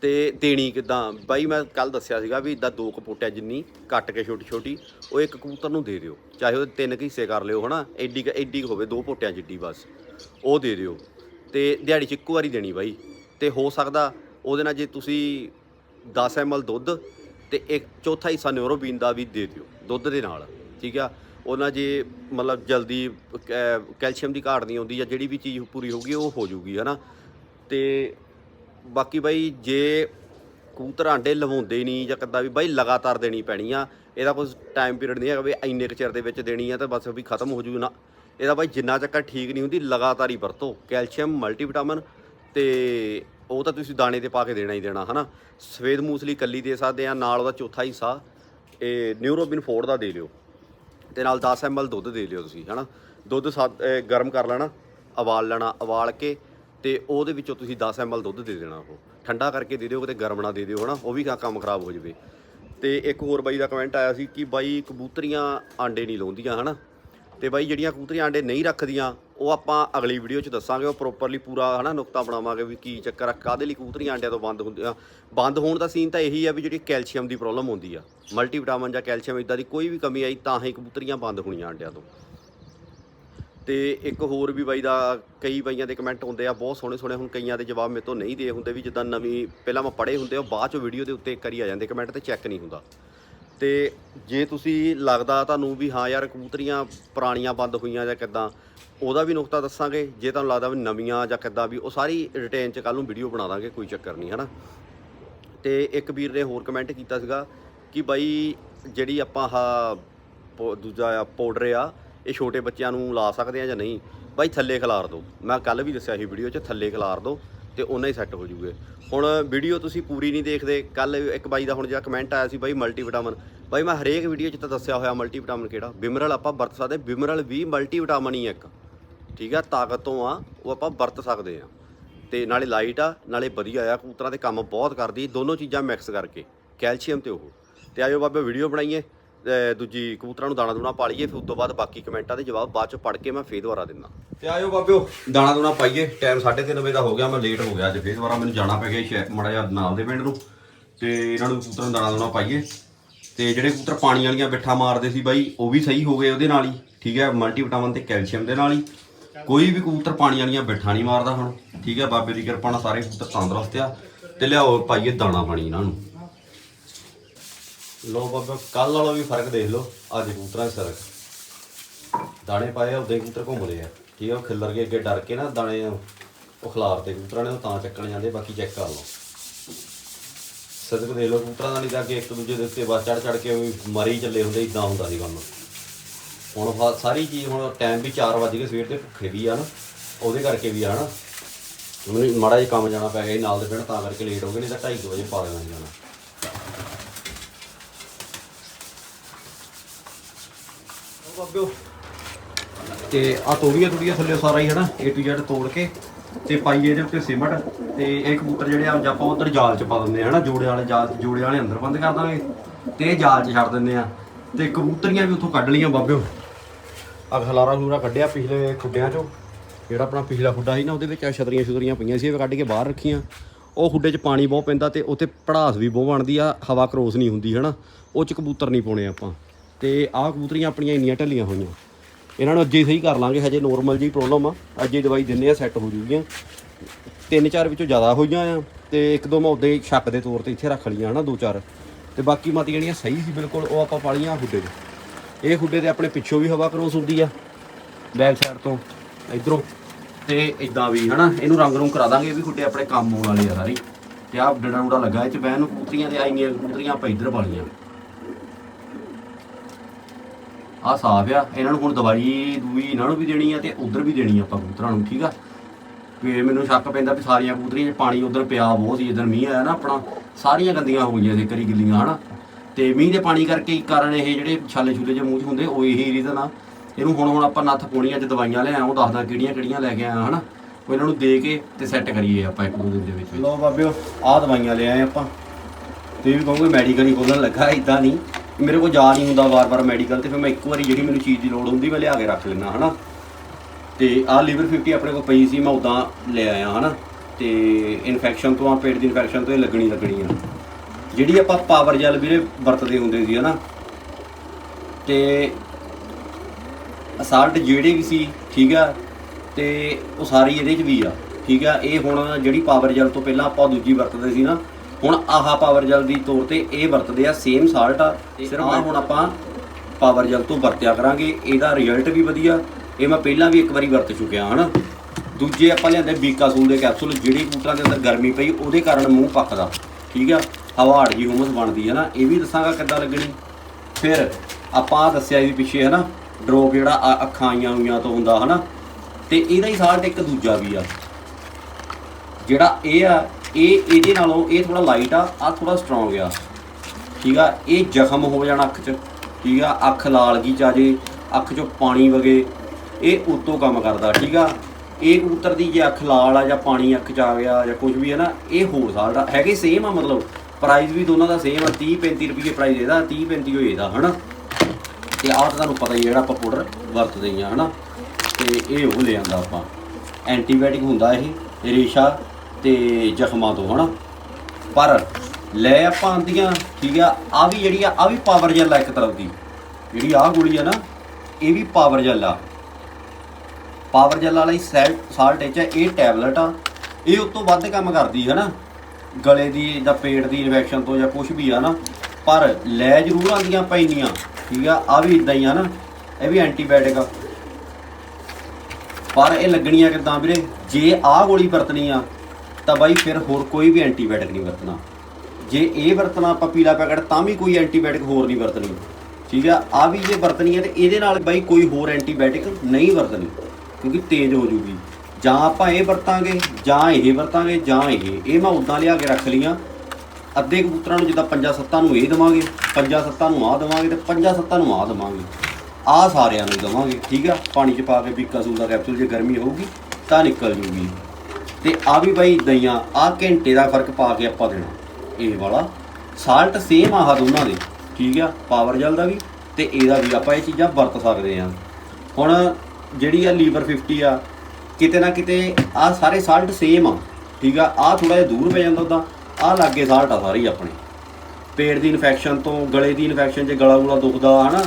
ਤੇ ਦੇਣੀ ਕਿਦਾਂ? ਬਾਈ, ਮੈਂ ਕੱਲ ਦੱਸਿਆ ਸੀਗਾ ਵੀ ਇਦਾਂ ਦੋ ਕਪੋਟਿਆਂ ਜਿੰਨੀ ਕੱਟ ਕੇ ਛੋਟੀ ਛੋਟੀ, ਉਹ ਇੱਕ ਕਬੂਤਰ ਨੂੰ ਦੇ ਦਿਓ। ਚਾਹੇ ਉਹਦੇ ਤਿੰਨ ਕੁ ਹਿੱਸੇ ਕਰ ਲਿਓ, ਹਨਾ? ਐਡੀ ਕੁ- ਐਡੀ ਕੁ ਹੋਵੇ, ਦੋ ਪੋਟਿਆਂ ਜਿੱਡੀ ਬਸ, ਉਹ ਦੇ ਦਿਓ। ਤੇ ਦਿਹਾੜੀ ਚ ਇੱਕੋ ਵਾਰੀ ਦੇਣੀ ਬਾਈ। ਤੇ ਹੋ ਸਕਦਾ ਉਹਦੇ ਨਾਲ ਜੇ ਤੁਸੀਂ 10 ml ਦੁੱਧ ਤੇ ਇੱਕ ਚੌਥਾ ਹਿੱਸਾ ਨਿਊਰੋਬੀਨ ਦਾ ਵੀ ਦੇ ਦਿਓ, ਦੁੱਧ ਦੇ ਨਾਲ, ਠੀਕ ਆ? ਉਹਨਾਂ ਜੇ ਮਤਲਬ ਜਲਦੀ ਕੈ- ਕੈਲਸ਼ੀਅਮ ਦੀ ਘਾਟ ਨਹੀਂ ਆਉਂਦੀ ਜਾਂ ਜਿਹੜੀ ਵੀ ਚੀਜ਼ ਪੂਰੀ ਹੋਊਗੀ ਉਹ ਹੋ ਜਾਊਗੀ ਹਨਾ? ਤੇ ਬਾਕੀ ਬਾਈ ਜੇ ਕਬੂਤਰ ਆਂਡੇ ਲਵਾਉਂਦੇ ਨਹੀਂ ਜਾਂ ਕਿੱਦਾਂ ਵੀ, ਬਾਈ ਲਗਾਤਾਰ ਦੇਣੀ ਪੈਣੀ ਆ। ਇਹਦਾ ਕੋਈ ਟਾਈਮ ਪੀਰੀਅਡ ਨਹੀਂ ਹੈਗਾ ਵੀ ਇੰਨੇ ਕੁ ਚਿਰ ਦੇ ਵਿੱਚ ਦੇਣੀ ਆ ਤਾਂ ਬਸ ਵੀ ਖਤਮ ਹੋ ਜੂ ਨਾ। ਇਹਦਾ ਬਾਈ ਜਿੰਨਾ ਚੱਕਰ ਠੀਕ ਨਹੀਂ ਹੁੰਦੀ, ਲਗਾਤਾਰ ਹੀ ਵਰਤੋ। ਕੈਲਸ਼ੀਅਮ, ਮਲਟੀਵਿਟਾਮਿਨ ਤੇ ਉਹ ਤਾਂ ਤੁਸੀਂ ਦਾਣੇ ਤੇ ਪਾ ਕੇ ਦੇਣਾ ਹੀ ਦੇਣਾ, ਹਨਾ? ਸਫੇਦ ਮੂਸਲੀ ਕੱਲੀ ਦੇ ਸਕਦੇ ਆ, ਨਾਲ ਉਹਦਾ ਚੌਥਾ ਹਿੱਸਾ, ਇਹ ਨਿਊਰੋਬਿਨ ਫੋਰ ਦਾ ਦੇ ਲਿਓ। ਤੇ ਨਾਲ 10 ml ਦੁੱਧ ਦੇ ਲਿਓ ਤੁਸੀਂ, ਹਨਾ? ਦੁੱਧ ਸਾ- ਗਰਮ ਕਰ ਲੈਣਾ, ਉਬਾਲ ਲੈਣਾ, ਉਬਾਲ ਕੇ ਤੇ ਉਹਦੇ ਵਿੱਚੋਂ ਤੁਸੀਂ 10 ml ਦੁੱਧ ਦੇ ਦੇਣਾ ਉਹ। ਠੰਡਾ ਕਰਕੇ ਦੇ ਦਿਓ, ਕਿਤੇ ਗਰਮ ਨਾ ਦੇ ਦਿਓ, ਹਨਾ? ਉਹ ਵੀ ਕੰਮ ਖਰਾਬ ਹੋ ਜਾਵੇ। ਤੇ ਇੱਕ ਹੋਰ ਬਾਈ ਦਾ ਕਮੈਂਟ ਆਇਆ ਸੀ ਕਿ ਬਾਈ ਕਬੂਤਰੀਆਂ ਆਂਡੇ ਨਹੀਂ ਲਾਉਂਦੀਆਂ, ਹਨਾ? ਤੇ ਬਾਈ ਜਿਹੜੀਆਂ ਕਬੂਤਰੀਆਂ ਆਂਡੇ ਨਹੀਂ ਰੱਖਦੀਆਂ ਉਹ ਆਪਾਂ ਅਗਲੀ ਵੀਡੀਓ 'ਚ ਦੱਸਾਂਗੇ ਉਹ ਪ੍ਰੋਪਰਲੀ ਪੂਰਾ ਹਨਾ ਨੁਕਤਾ ਬਣਾਵਾਂਗੇ ਵੀ ਕੀ ਚੱਕਰ ਆ ਕਾਦੇ ਲਈ ਕਬੂਤਰੀਆਂ ਆਂਡਿਆਂ ਤੋਂ ਬੰਦ ਹੁੰਦੀਆਂ ਬੰਦ ਹੋਣ ਦਾ ਸੀਨ ਤਾਂ ਇਹੀ ਆ ਵੀ ਜਿਹੜੀ ਕੈਲਸ਼ੀਅਮ ਦੀ ਪ੍ਰੋਬਲਮ ਹੁੰਦੀ ਆ। ਮਲਟੀਵਿਟਾਮਿਨ ਜਾਂ ਕੈਲਸ਼ੀਅਮ ਇਦਾਂ ਦੀ ਕੋਈ ਵੀ ਕਮੀ ਆਈ ਤਾਂ ਹੀ ਕਬੂਤਰੀਆਂ ਬੰਦ ਹੋਣੀਆਂ ਆਂਡਿਆਂ ਤੋਂ। ਤੇ ਇੱਕ ਹੋਰ ਵੀ ਬਾਈ ਦਾ ਕਈ ਬਾਈਆਂ ਦੇ ਕਮੈਂਟ ਹੁੰਦੇ ਆ ਬਹੁਤ ਸੋਹਣੇ ਸੋਹਣੇ ਹੁਣ ਕਈਆਂ ਦੇ ਜਵਾਬ ਮੇਰੇ ਤੋਂ ਨਹੀਂ ਦੇ ਹੁੰਦੇ ਵੀ ਜਿੱਦਾਂ ਨਵੀਂ ਪਹਿਲਾਂ ਮੈਂ ਪੜ੍ਹੇ ਹੁੰਦੇ ਆ, ਉਹ ਬਾਅਦ ਚ ਵੀਡੀਓ ਦੇ ਉੱਤੇ ਕਰੀ ਆ ਜਾਂਦੇ ਕਮੈਂਟ ਤੇ ਚੈੱਕ ਨਹੀਂ ਹੁੰਦਾ। ਤੇ ਜੇ ਤੁਸੀਂ ਲੱਗਦਾ ਤੁਹਾਨੂੰ ਵੀ ਹਾਂ ਯਾਰ ਕਬੂਤਰੀਆਂ ਪੁਰਾਣੀਆਂ ਬੰਦ ਹੋਈਆਂ ਜਾਂ ਕਿੱਦਾਂ, ਉਹਦਾ ਵੀ ਨੁਕਤਾ ਦੱਸਾਂਗੇ। ਜੇ ਤੁਹਾਨੂੰ ਲੱਗਦਾ ਵੀ ਨਵੀਆਂ ਜਾਂ ਕਿੱਦਾਂ ਵੀ, ਉਹ ਸਾਰੀ ਰਿਟੇਨ ਚ ਕੱਲ ਨੂੰ ਵੀਡੀਓ ਬਣਾ ਦਾਂਗੇ, ਕੋਈ ਚੱਕਰ ਨਹੀਂ, ਹਨਾ? ਤੇ ਇੱਕ ਵੀਰ ਨੇ ਹੋਰ ਕਮੈਂਟ ਕੀਤਾ ਸੀਗਾ ਕਿ ਬਾਈ ਜਿਹੜੀ ਆਪਾਂ ਆਹ ਪੋ- ਦੂਜਾ ਆ ਪਾਊਡਰ ਆ, ਇਹ ਛੋਟੇ ਬੱਚਿਆਂ ਨੂੰ ਲਾ ਸਕਦੇ ਆ ਜਾਂ ਨਹੀਂ? ਬਾਈ ਥੱਲੇ ਖਿਲਾਰ ਦਿਓ ਮੈਂ ਕੱਲ ਵੀ ਦੱਸਿਆ ਸੀ ਵੀਡੀਓ 'ਚ, ਥੱਲੇ ਖਿਲਾਰ ਦਿਓ ਤੇ ਉਹਨਾਂ ਹੀ ਸੈੱਟ ਹੋ ਜੂਗੇ। ਹੁਣ ਵੀਡੀਓ ਤੁਸੀਂ ਪੂਰੀ ਨਹੀਂ ਦੇਖਦੇ, ਕੱਲ ਇੱਕ ਬਾਈ ਦਾ ਹੁਣ ਜਿਹੜਾ ਕਮੈਂਟ ਆਇਆ ਸੀ ਬਾਈ ਮਲਟੀਵਿਟਾਮਿਨ ਬਾਈ ਮੈਂ ਹਰੇਕ ਵੀਡੀਓ 'ਚ ਤਾਂ ਦੱਸਿਆ ਹੋਇਆ ਮਲਟੀਵਿਟਾਮਿਨ ਕਿਹੜਾ। ਬਿਮਰਲ ਆਪਾਂ ਵਰਤ ਸਕਦੇ, ਬਿਮਰਲ ਵੀ ਮਲਟੀਵਿਟਾਮਿਨ ਹੀ ਇੱਕ। ਠੀਕ ਆ, ਤਾਕਤ ਤੋਂ ਆ, ਉਹ ਆਪਾਂ ਵਰਤ ਸਕਦੇ ਆ। ਤੇ ਨਾਲੇ ਲਾਈਟ ਆ, ਨਾਲੇ ਵਧੀਆ ਆ, ਕਬੂਤਰਾਂ ਤੇ ਕੰਮ ਬਹੁਤ ਕਰਦੀ, ਦੋਨੋਂ ਚੀਜ਼ਾਂ ਮਿਕਸ ਕਰਕੇ, ਕੈਲਸ਼ੀਅਮ ਤੇ ਉਹ। ਤੇ ਆਇਓ ਬਾਬੇ ਵੀਡੀਓ ਬਣਾਈਏ। ਦੂਜੀ ਕਬੂਤਰਾਂ ਨੂੰ ਦਾਣਾ ਦੂਣਾ ਪਾ ਲਈਏ, ਫਿਰ ਉਸ ਤੋਂ ਬਾਅਦ ਬਾਕੀ ਕਮੈਂਟਾਂ ਦੇ ਜਵਾਬ ਬਾਅਦ ਚ ਪੜ੍ਹ ਕੇ ਮੈਂ ਫੇਰ ਦੁਬਾਰਾ ਦਿੰਦਾ। ਤੇ ਆਇਓ ਬਾਬਿਓ, ਦਾਣਾ ਦੂਣਾ ਪਾਈਏ। ਟਾਈਮ 3:30 ਵਜੇ ਦਾ ਹੋ ਗਿਆ, ਮੈਂ ਲੇਟ ਹੋ ਗਿਆ ਅੱਜ ਫੇਰ ਦੁਬਾਰਾ, ਮੈਨੂੰ ਜਾਣਾ ਪੈ ਗਿਆ ਮੜਾ ਜਿਹਾ ਨਾਲ ਦੇ ਪਿੰਡ ਨੂੰ। ਤੇ ਇਹਨਾਂ ਨੂੰ ਕਬੂਤਰਾਂ ਨੂੰ ਦਾਣਾ ਦੂਣਾ ਪਾਈਏ। ਤੇ ਜਿਹੜੇ ਕਬੂਤਰ ਪਾਣੀ ਵਾਲੀਆਂ ਬਿੱਠਾ ਮਾਰਦੇ ਸੀ ਬਾਈ, ਉਹ ਵੀ ਸਹੀ ਹੋ ਗਏ ਉਹਦੇ ਨਾਲ ਹੀ, ਠੀਕ ਹੈ? ਮਲਟੀਵਿਟਾਮਿਨ ਤੇ ਕੈਲਸ਼ੀਅਮ ਦੇ ਨਾਲ ਹੀ। ਕੋਈ ਵੀ ਕਬੂਤਰ ਪਾਣੀ ਵਾਲੀਆਂ ਬਿੱਠਾ ਨਹੀਂ ਮਾਰਦਾ ਹੁਣ, ਠੀਕ ਹੈ? ਬਾਬੇ ਦੀ ਕਿਰਪਾ ਨਾਲ ਸਾਰੇ ਕਬੂਤਰ ਤੰਦਰੁਸਤ ਆ। ਤੇ ਲਿਆਓ, ਪਾਈਏ ਦਾਣਾ ਪਾਣੀ ਇਹਨਾਂ ਨੂੰ। ਲੋ ਬਾਬਾ ਕੱਲ ਵਾਲਾ ਵੀ ਫ਼ਰਕ ਦੇਖ ਲਓ। ਅੱਜ ਕਬੂਤਰਾਂ 'ਚ ਫ਼ਰਕ। ਦਾਣੇ ਪਾਏ ਆ, ਉਦੋਂ ਕਬੂਤਰ ਰਹੇ ਆ। ਠੀਕ ਆ, ਉਹ ਖਿੱਲਰ ਕੇ ਅੱਗੇ ਡਰ ਕੇ ਨਾ ਦਾਣੇ ਉਹ ਖਿਲਾਰ ਤੇ ਕਬੂਤਰਾਂ ਨੇ, ਉਹ ਤਾਂ ਚੱਕਣ ਜਾਂਦੇ, ਬਾਕੀ ਚੈੱਕ ਕਰ ਲਓ। ਸਦਕ ਦੇ ਲੋ ਕਬੂਤਰਾਂ ਦਾ ਨਹੀਂ ਤਾਂ ਅੱਗੇ ਇੱਕ ਦੂਜੇ ਦੇ ਉੱਤੇ ਬਸ ਚੜ ਚੜ ਕੇ ਵੀ ਮਰੀ ਚੱਲੇ ਹੁੰਦੇ ਇਦਾਂ ਹੁੰਦਾ ਸੀ ਕੰਮ। ਹੁਣ ਫਾ- ਸਾਰੀ ਚੀਜ਼ ਹੁਣ ਟਾਈਮ ਵੀ 4 ਵਜੇ ਕੇ ਸਵੇਰ ਦੇ ਭੁੱਖੇ ਵੀ ਆ ਨਾ, ਉਹਦੇ ਕਰਕੇ ਵੀ ਆ ਨਾ। ਮੈਨੂੰ ਮਾੜਾ ਜਿਹਾ ਕੰਮ ਜਾਣਾ ਪੈ ਗਿਆ ਨਾਲ ਦੇ ਪਿੰਡ ਤਾਂ ਕਰਕੇ ਲੇਟ ਹੋ ਗਏ, ਨਹੀਂ ਤਾਂ 2:30 ਵਜੇ ਪਾ ਦੇਣਾ ਸੀ ਜਾਣਾ। ਬਾਬਿਓ ਤੇ ਆ ਤੋੜੀਆਂ ਤੋੜੀਆਂ ਥੱਲੇ ਸਾਰਾ ਹੀ ਹਨਾ, A to Z ਤੋੜ ਕੇ ਤੇ ਪਾਈਏ ਇਹਦੇ ਉੱਤੇ ਸਿਮਟ ਤੇ ਇਹ ਕਬੂਤਰ ਜਿਹੜੇ ਆ ਆਪਾਂ ਉਧਰ ਜਾਲ 'ਚ ਪਾ ਦਿੰਦੇ ਆ ਹਨਾ, ਜੋੜੇ ਵਾਲੇ ਜਾਲ 'ਚ ਜੋੜੇ ਵਾਲੇ ਅੰਦਰ ਬੰਦ ਕਰ ਦਾਂਗੇ ਤੇ ਇਹ ਜਾਲ 'ਚ ਛੱਡ ਦਿੰਦੇ ਆ। ਤੇ ਕਬੂਤਰੀਆਂ ਵੀ ਉੱਥੋਂ ਕੱਢ ਲਈਆਂ ਬਾਬਿਓ ਆ ਖਲਾਰਾ ਖਲੂਰਾ ਕੱਢਿਆ ਪਿਛਲੇ ਖੁੱਡਿਆਂ 'ਚੋਂ, ਜਿਹੜਾ ਆਪਣਾ ਪਿਛਲਾ ਖੁੱਡਾ ਸੀ ਨਾ, ਉਹਦੇ ਵਿੱਚ ਆ ਛਤਰੀਆਂ ਛਤਰੀਆਂ ਪਈਆਂ ਸੀ, ਇਹ ਕੱਢ ਕੇ ਬਾਹਰ ਰੱਖੀਆਂ। ਉਹ ਖੁੱਡੇ 'ਚ ਪਾਣੀ ਬਹੁਤ ਪੈਂਦਾ ਤੇ ਉੱਥੇ ਪੜਾਸ ਵੀ ਬਹੁਤ ਬਣਦੀ ਆ, ਹਵਾ ਕਰੋਸ ਨਹੀਂ ਹੁੰਦੀ ਹਨਾ, ਉਹ 'ਚ ਕਬੂਤਰ ਨਹੀਂ ਪਾਉਣੇ ਆਪਾਂ। ਤੇ ਆਹ ਕਬੂਤਰੀਆਂ ਆਪਣੀਆਂ ਇੰਨੀਆਂ ਢੱਲੀਆਂ ਹੋਈਆਂ। ਇਹਨਾਂ ਨੂੰ ਅੱਜੇ ਸਹੀ ਕਰ ਲਾਂਗੇ, ਹਜੇ ਨੋਰਮਲ ਜੀ ਪ੍ਰੋਬਲਮ ਆ। ਅੱਜੇ ਦਵਾਈ ਦਿੰਨੇ ਆ ਸੈੱਟ ਹੋ ਜੂਗੀਆਂ। ਤਿੰਨ ਚਾਰ ਵਿੱਚੋਂ ਜ਼ਿਆਦਾ ਹੋਈਆਂ ਆ ਤੇ ਇੱਕ ਦੋ ਮੈਂ ਉਦਾਂ ਹੀ ਸ਼ੱਕ ਦੇ ਤੌਰ ਤੇ ਇੱਥੇ ਰੱਖ ਲਈਆਂ ਹਨਾ, ਦੋ ਚਾਰ। ਤੇ ਬਾਕੀ ਮਾਤੀ ਜਿਹੜੀਆਂ ਸਹੀ ਸੀ ਬਿਲਕੁਲ, ਉਹ ਆਪਾਂ ਪਾਲੀਆਂ ਖੁੱਡੇ ਦੇ ਇਹ ਖੁੱਡੇ ਤੇ ਆਪਣੇ ਪਿੱਛੋਂ ਵੀ ਹਵਾ ਕਰੋਸ ਹੁੰਦੀ ਆ ਬੈਕ ਸਾਈਡ ਤੋਂ ਇਧਰੋਂ। ਤੇ ਇਦਾਂ ਵੀ ਹਨਾ, ਇਹਨੂੰ ਰੰਗ ਰੂੰਗ ਕਰਾ ਦਾਂਗੇ, ਇਹ ਵੀ ਖੁੱਡੇ ਆਪਣੇ ਕੰਮ ਆਉਣ ਵਾਲੇ ਆ ਸਾਰੀ। ਤੇ ਆਹ ਡੜਾ ਡੂੜਾ ਲੱਗਾ ਇਹ ਚ ਬਹਿਣ ਨੂੰ ਕਬੂਤਰੀਆਂ ਤੇ ਆਈਆਂ ਕੂਤਰੀਆਂ ਆਪਾਂ ਇੱਧਰ ਪਾਲੀਆਂ ਆ ਸਾਫ਼ ਆ, ਇਹਨਾਂ ਨੂੰ ਹੁਣ ਦਵਾਈ ਦੂਈ ਇਹਨਾਂ ਨੂੰ ਵੀ ਦੇਣੀ ਆ ਤੇ ਉਧਰ ਵੀ ਦੇਣੀ ਆ ਆਪਾਂ ਕਬੂਤਰਾਂ ਨੂੰ, ਠੀਕ ਆ? ਵੀ ਮੈਨੂੰ ਸ਼ੱਕ ਪੈਂਦਾ ਵੀ ਸਾਰੀਆਂ ਕਬੂਤਰੀਆਂ 'ਚ ਪਾਣੀ ਉਧਰ ਪਿਆ ਬਹੁਤ ਸੀ ਜਦੋਂ ਮੀਂਹ ਆਇਆ ਨਾ ਆਪਣਾ, ਸਾਰੀਆਂ ਗੰਦੀਆਂ ਹੋ ਗਈਆਂ ਸੀ ਕਰੀ ਗਿੱਲੀਆਂ, ਹਨਾ? ਤੇ ਮੀਂਹ ਦੇ ਪਾਣੀ ਕਰਕੇ ਹੀ ਕਾਰਨ ਇਹ ਜਿਹੜੇ ਛਾਲੇ ਛੁਲੇ ਜਿਹੇ ਮੂੰਹ 'ਚ ਹੁੰਦੇ, ਉਹ ਇਹੀ ਰੀਜ਼ਨ ਆ। ਇਹਨੂੰ ਹੁਣ ਹੁਣ ਆਪਾਂ ਨੱਥ ਪੋਣੀਆਂ 'ਚ ਦਵਾਈਆਂ ਲੈ ਆਇਆ ਉਹ ਦੱਸਦਾ ਕਿਹੜੀਆਂ ਕਿਹੜੀਆਂ ਲੈ ਕੇ ਆਇਆ, ਹਨਾ? ਉਹ ਇਹਨਾਂ ਨੂੰ ਦੇ ਕੇ ਤੇ ਸੈੱਟ ਕਰੀਏ ਆਪਾਂ ਇੱਕ ਦੋ ਦਿਨ ਦੇ ਵਿੱਚ। ਲੋ ਬਾਬਿਓ, ਆਹ ਦਵਾਈਆਂ ਲੈ ਆਏ ਆਪਾਂ। ਤੇ ਵੀ ਕਹੋਗੇ ਮੈਡੀਕਲ ਹੀ ਖੋਲਣ ਲੱਗਾ ਇਦਾਂ ਨਹੀਂ। ਮੇਰੇ ਕੋਲ ਜਾ ਨਹੀਂ ਹੁੰਦਾ ਵਾਰ-ਵਾਰ ਮੈਡੀਕਲ ਤੇ, ਫਿਰ ਮੈਂ ਇੱਕ ਵਾਰੀ ਜਿਹੜੀ ਮੈਨੂੰ ਚੀਜ਼ ਦੀ ਲੋੜ ਹੁੰਦੀ ਮੈਂ ਲਿਆ ਕੇ ਰੱਖ ਲੈਣਾ ਹਨਾ? ਤੇ ਆਹ ਲੀਵਰ 50 ਆਪਣੇ ਕੋਲ ਪਈ ਸੀ, ਮੈਂ ਉਦਾਂ ਲੈ ਆਇਆ, ਹਨਾ? ਤੇ ਇਨਫੈਕਸ਼ਨ ਤੋਂ ਆ ਪੇਟ ਦੀ ਇਨਫੈਕਸ਼ਨ ਤੋਂ ਇਹ ਲੱਗਣੀ ਲੱਗਣੀ ਆ। ਜਿਹੜੀ ਆਪਾਂ ਪਾਵਰ ਜੈਲ ਵੀਰੇ ਵਰਤਦੇ ਹੁੰਦੇ ਸੀ, ਹਨਾ? ਤੇ ਅਸਾਲਟ ਜਿਹੜੇ ਵੀ ਸੀ, ਠੀਕ ਆ? ਤੇ ਉਹ ਸਾਰੀ ਇਹਦੇ 'ਚ ਵੀ ਆ, ਠੀਕ ਆ? ਇਹ ਹੁਣ ਜਿਹੜੀ ਪਾਵਰ ਜੈਲ ਤੋਂ ਪਹਿਲਾਂ ਆਪਾਂ ਦੂਜੀ ਵਰਤਦੇ ਸੀ ਨਾ ਹੁਣ ਆਹ ਪਾਵਰ ਜੈਲ ਦੀ ਤੌਰ ਤੇ ਇਹ ਵਰਤਦੇ ਆ ਸੇਮ ਸਾਲਟ ਆ ਸਿਰਫ ਆਹ ਹੁਣ ਆਪਾਂ ਪਾਵਰ ਜੈਲ ਤੋਂ ਵਰਤਿਆ ਕਰਾਂਗੇ ਇਹਦਾ ਰਿਜ਼ਲਟ ਵੀ ਵਧੀਆ ਇਹ ਮੈਂ ਪਹਿਲਾਂ ਵੀ ਇੱਕ ਵਾਰੀ ਵਰਤ ਚੁੱਕਿਆ ਹਨਾ? ਦੂਜੇ ਆਪਾਂ ਲਿਆਂਦੇ ਬੀਕਾਸੂਲ ਦੇ ਕੈਪਸੂਲ ਜਿਹੜੀ ਕੂਟਰਾਂ ਦੇ ਅੰਦਰ ਗਰਮੀ ਪਈ ਉਹਦੇ ਕਾਰਨ ਮੂੰਹ ਪੱਕਦਾ ਠੀਕ ਆ? ਹਵਾੜ ਜੀ ਹੁਮਸ ਬਣਦੀ ਹੈ ਨਾ ਇਹ ਵੀ ਦੱਸਾਂਗਾ ਕਿੱਦਾਂ ਲੱਗਣੀ। ਫਿਰ ਆਪਾਂ ਦੱਸਿਆ ਇਹਦੇ ਪਿੱਛੇ ਹੈ ਨਾ ਡ੍ਰੌਪ ਜਿਹੜਾ ਅੱਖਾਂ ਆਈਆਂ ਹੋਈਆਂ ਤੋਂ ਹੁੰਦਾ ਹਨਾ? ਤੇ ਇਹਦਾ ਹੀ ਸਾਲਟ ਇੱਕ ਦੂਜਾ ਵੀ ਆ। ਜਿਹੜਾ ਇਹ ਆ ਇਹ, ਇਹਦੇ ਨਾਲੋਂ ਇਹ ਥੋੜਾ ਲਾਈਟ ਆ ਆ ਥੋੜਾ ਸਟਰੋਂਗ ਆ। ਠੀਕ ਆ? ਇਹ ਜ਼ਖਮ ਹੋ ਜਾਣਾ ਅੱਖ 'ਚ। ਠੀਕ ਆ? ਅੱਖ ਲਾਲ ਗਈ ਜਾਜੇ ਅੱਖ 'ਚੋਂ ਪਾਣੀ ਵਗੇ। ਇਹ ਉਤੋਂ ਕੰਮ ਕਰਦਾ, ਠੀਕ ਆ? ਇਹ ਕਬੂਤਰ ਦੀ ਜੇ ਅੱਖ ਲਾਲ ਆ ਜਾਂ ਪਾਣੀ ਅੱਖ 'ਚ ਆ ਗਿਆ ਜਾਂ ਕੁਝ ਵੀ ਹੈ ਨਾ, ਇਹ ਹੋਰ ਸਾਰਾ ਹੈਗੇ ਸੇਮ ਆ ਮਤਲਬ। ਪ੍ਰਾਈਸ ਵੀ ਦੋਨਾਂ ਦਾ ਸੇਮ ਆ 30 35 ਰੁਪਏ ਪ੍ਰਾਈਸ ਇਹਦਾ 30 35 ਹੋਏ ਇਹਦਾ, ਹਨਾ? ਤੇ ਆਹ ਤਾਂ ਤੁਹਾਨੂੰ ਪਤਾ ਹੀ ਹੈ ਜਿਹੜਾ ਆਪਾਂ ਪਾਊਡਰ ਵਰਤਦੇ ਹਾਂ ਹਨਾ? ਤੇ ਇਹ ਉਹ ਲੈ ਆਂਦਾ ਆਪਾਂ। ਐਂਟੀਬਾਇਓਟਿਕ ਹੁੰਦਾ ਇਹ, ਰੇਸ਼ਾ। ਤੇ ਜ਼ਖਮਾਂ ਤੋਂ ਹਨਾ? ਪਰ ਲੈ ਆਪਾਂ ਆਂਦੀਆਂ ਠੀਕ ਆ ਆ ਵੀ ਜਿਹੜੀ ਆ ਆ ਵੀ ਪਾਵਰ ਜੈਲ ਆ ਇੱਕ ਤਰ੍ਹਾਂ ਦੀ। ਜਿਹੜੀ ਆ ਗੋਲੀ ਆ ਨਾ ਇਹ ਵੀ ਪਾਵਰ ਜੈਲ ਆ। ਪਾਵਰ ਜੈਲ ਵਾਲਾ ਹੀ ਸੈਲਟ ਸਾਲਟ ਵਿੱਚ ਆ, ਇਹ ਟੈਬਲੇਟ ਆ। ਇਹ ਉਸ ਤੋਂ ਵੱਧ ਕੰਮ ਕਰਦੀ ਹੈ ਨਾ ਗਲੇ ਦੀ ਜਾਂ ਪੇਟ ਦੀ ਇਨਫੈਕਸ਼ਨ ਤੋਂ ਜਾਂ ਕੁਝ ਵੀ ਆ ਨਾ। ਪਰ ਲੈ ਜ਼ਰੂਰ ਆਂਦੀਆਂ ਪੈਂਦੀਆਂ ਠੀਕ ਆ ਆ ਵੀ ਇਦਾਂ ਹੀ ਆ ਨਾ। ਇਹ ਵੀ ਐਂਟੀਬਾਇਓਟਿਕ ਆ। ਪਰ ਇਹ ਲੱਗਣੀਆਂ ਕਿਦਾਂ ਵੀਰੇ? ਜੇ ਆਹ ਗੋਲੀ ਵਰਤਣੀ ਆ ਤਾਂ ਬਾਈ ਫਿਰ ਹੋਰ ਕੋਈ ਵੀ ਐਂਟੀਬਾਇਓਟਿਕ ਨਹੀਂ ਵਰਤਣਾ। ਜੇ ਇਹ ਵਰਤਣਾ ਆਪਾਂ ਪੀਲਾ ਪੈਕਟ, ਤਾਂ ਵੀ ਕੋਈ ਐਂਟੀਬਾਇਓਟਿਕ ਹੋਰ ਨਹੀਂ ਵਰਤਣੀ। ਠੀਕ ਆ? ਆ ਵੀ ਜੇ ਵਰਤਣੀ ਹੈ ਤੇ ਇਹਦੇ ਨਾਲ ਬਾਈ ਕੋਈ ਹੋਰ ਐਂਟੀਬਾਇਓਟਿਕ ਨਹੀਂ ਵਰਤਣੀ, ਕਿਉਂਕਿ ਤੇਜ਼ ਹੋ ਜੂਗੀ। ਜਾਂ ਆਪਾਂ ਇਹ ਵਰਤਾਂਗੇ, ਜਾਂ ਇਹ ਵਰਤਾਂਗੇ, ਜਾਂ ਇਹ। ਇਹ ਮੈਂ ਉਦਾਂ ਲਿਆ ਕੇ ਰੱਖ ਲੀਆਂ ਅੱਧੇ ਕਬੂਤਰਾਂ ਨੂੰ ਜਿੱਦਾਂ ਪੰਜਾਂ ਸੱਤਾਂ ਨੂੰ ਇਹ ਦਵਾਂਗੇ, ਪੰਜਾਂ ਸੱਤਾਂ ਨੂੰ ਆਹ ਦਵਾਂਗੇ ਤੇ ਪੰਜਾਂ ਸੱਤਾਂ ਨੂੰ ਆਹ ਦਵਾਂਗੇ। ਆਹ ਸਾਰਿਆਂ ਨੂੰ ਦਵਾਂਗੇ, ਠੀਕ ਆ? ਪਾਣੀ 'ਚ ਪਾ ਕੇ ਬੀਕਾਸੂਲ ਦਾ ਕੈਪਸੂਲ ਜੇ ਗਰਮੀ ਹੋਊਗੀ, ਤਾਂ ਨਿਕਲ ਜੂਗੀ। ਤੇ ਆ ਵੀ ਬਾਈ ਇਦਾਂ ਹੀ ਆ ਆਹ ਘੰਟੇ ਦਾ ਫ਼ਰਕ ਪਾ ਕੇ ਆਪਾਂ ਦੇਣਾ। ਇਹ ਵਾਲਾ ਸਾਲਟ ਸੇਮ ਆਹ ਦੋਨਾਂ ਦੇ, ਠੀਕ ਆ? ਪਾਵਰ ਜੈਲ ਦਾ ਵੀ ਤੇ ਇਹਦਾ ਵੀ ਆਪਾਂ ਇਹ ਚੀਜ਼ਾਂ ਵਰਤ ਸਕਦੇ ਆ ਹੁਣ ਜਿਹੜੀ ਆ ਲੀਵਰ 50 ਆ, ਕਿਤੇ ਨਾ ਕਿਤੇ ਆ ਸਾਰੇ ਸਾਲਟ ਸੇਮ ਆ, ਠੀਕ ਆ? ਆ ਥੋੜਾ ਜਿਹਾ ਦੂਰ ਪੈ ਜਾਂਦਾ ਉਦਾਂ ਆ ਲਾਗੇ ਸਾਲਟ ਆ ਸਾਰੇ ਆਪਣੇ। ਪੇਟ ਦੀ ਇਨਫੈਕਸ਼ਨ ਤੋਂ ਗਲੇ ਦੀ ਇਨਫੈਕਸ਼ਨ ਜੇ ਗਲਾ ਗੁਲਾ ਦੁਖਦਾ, ਹਨਾ?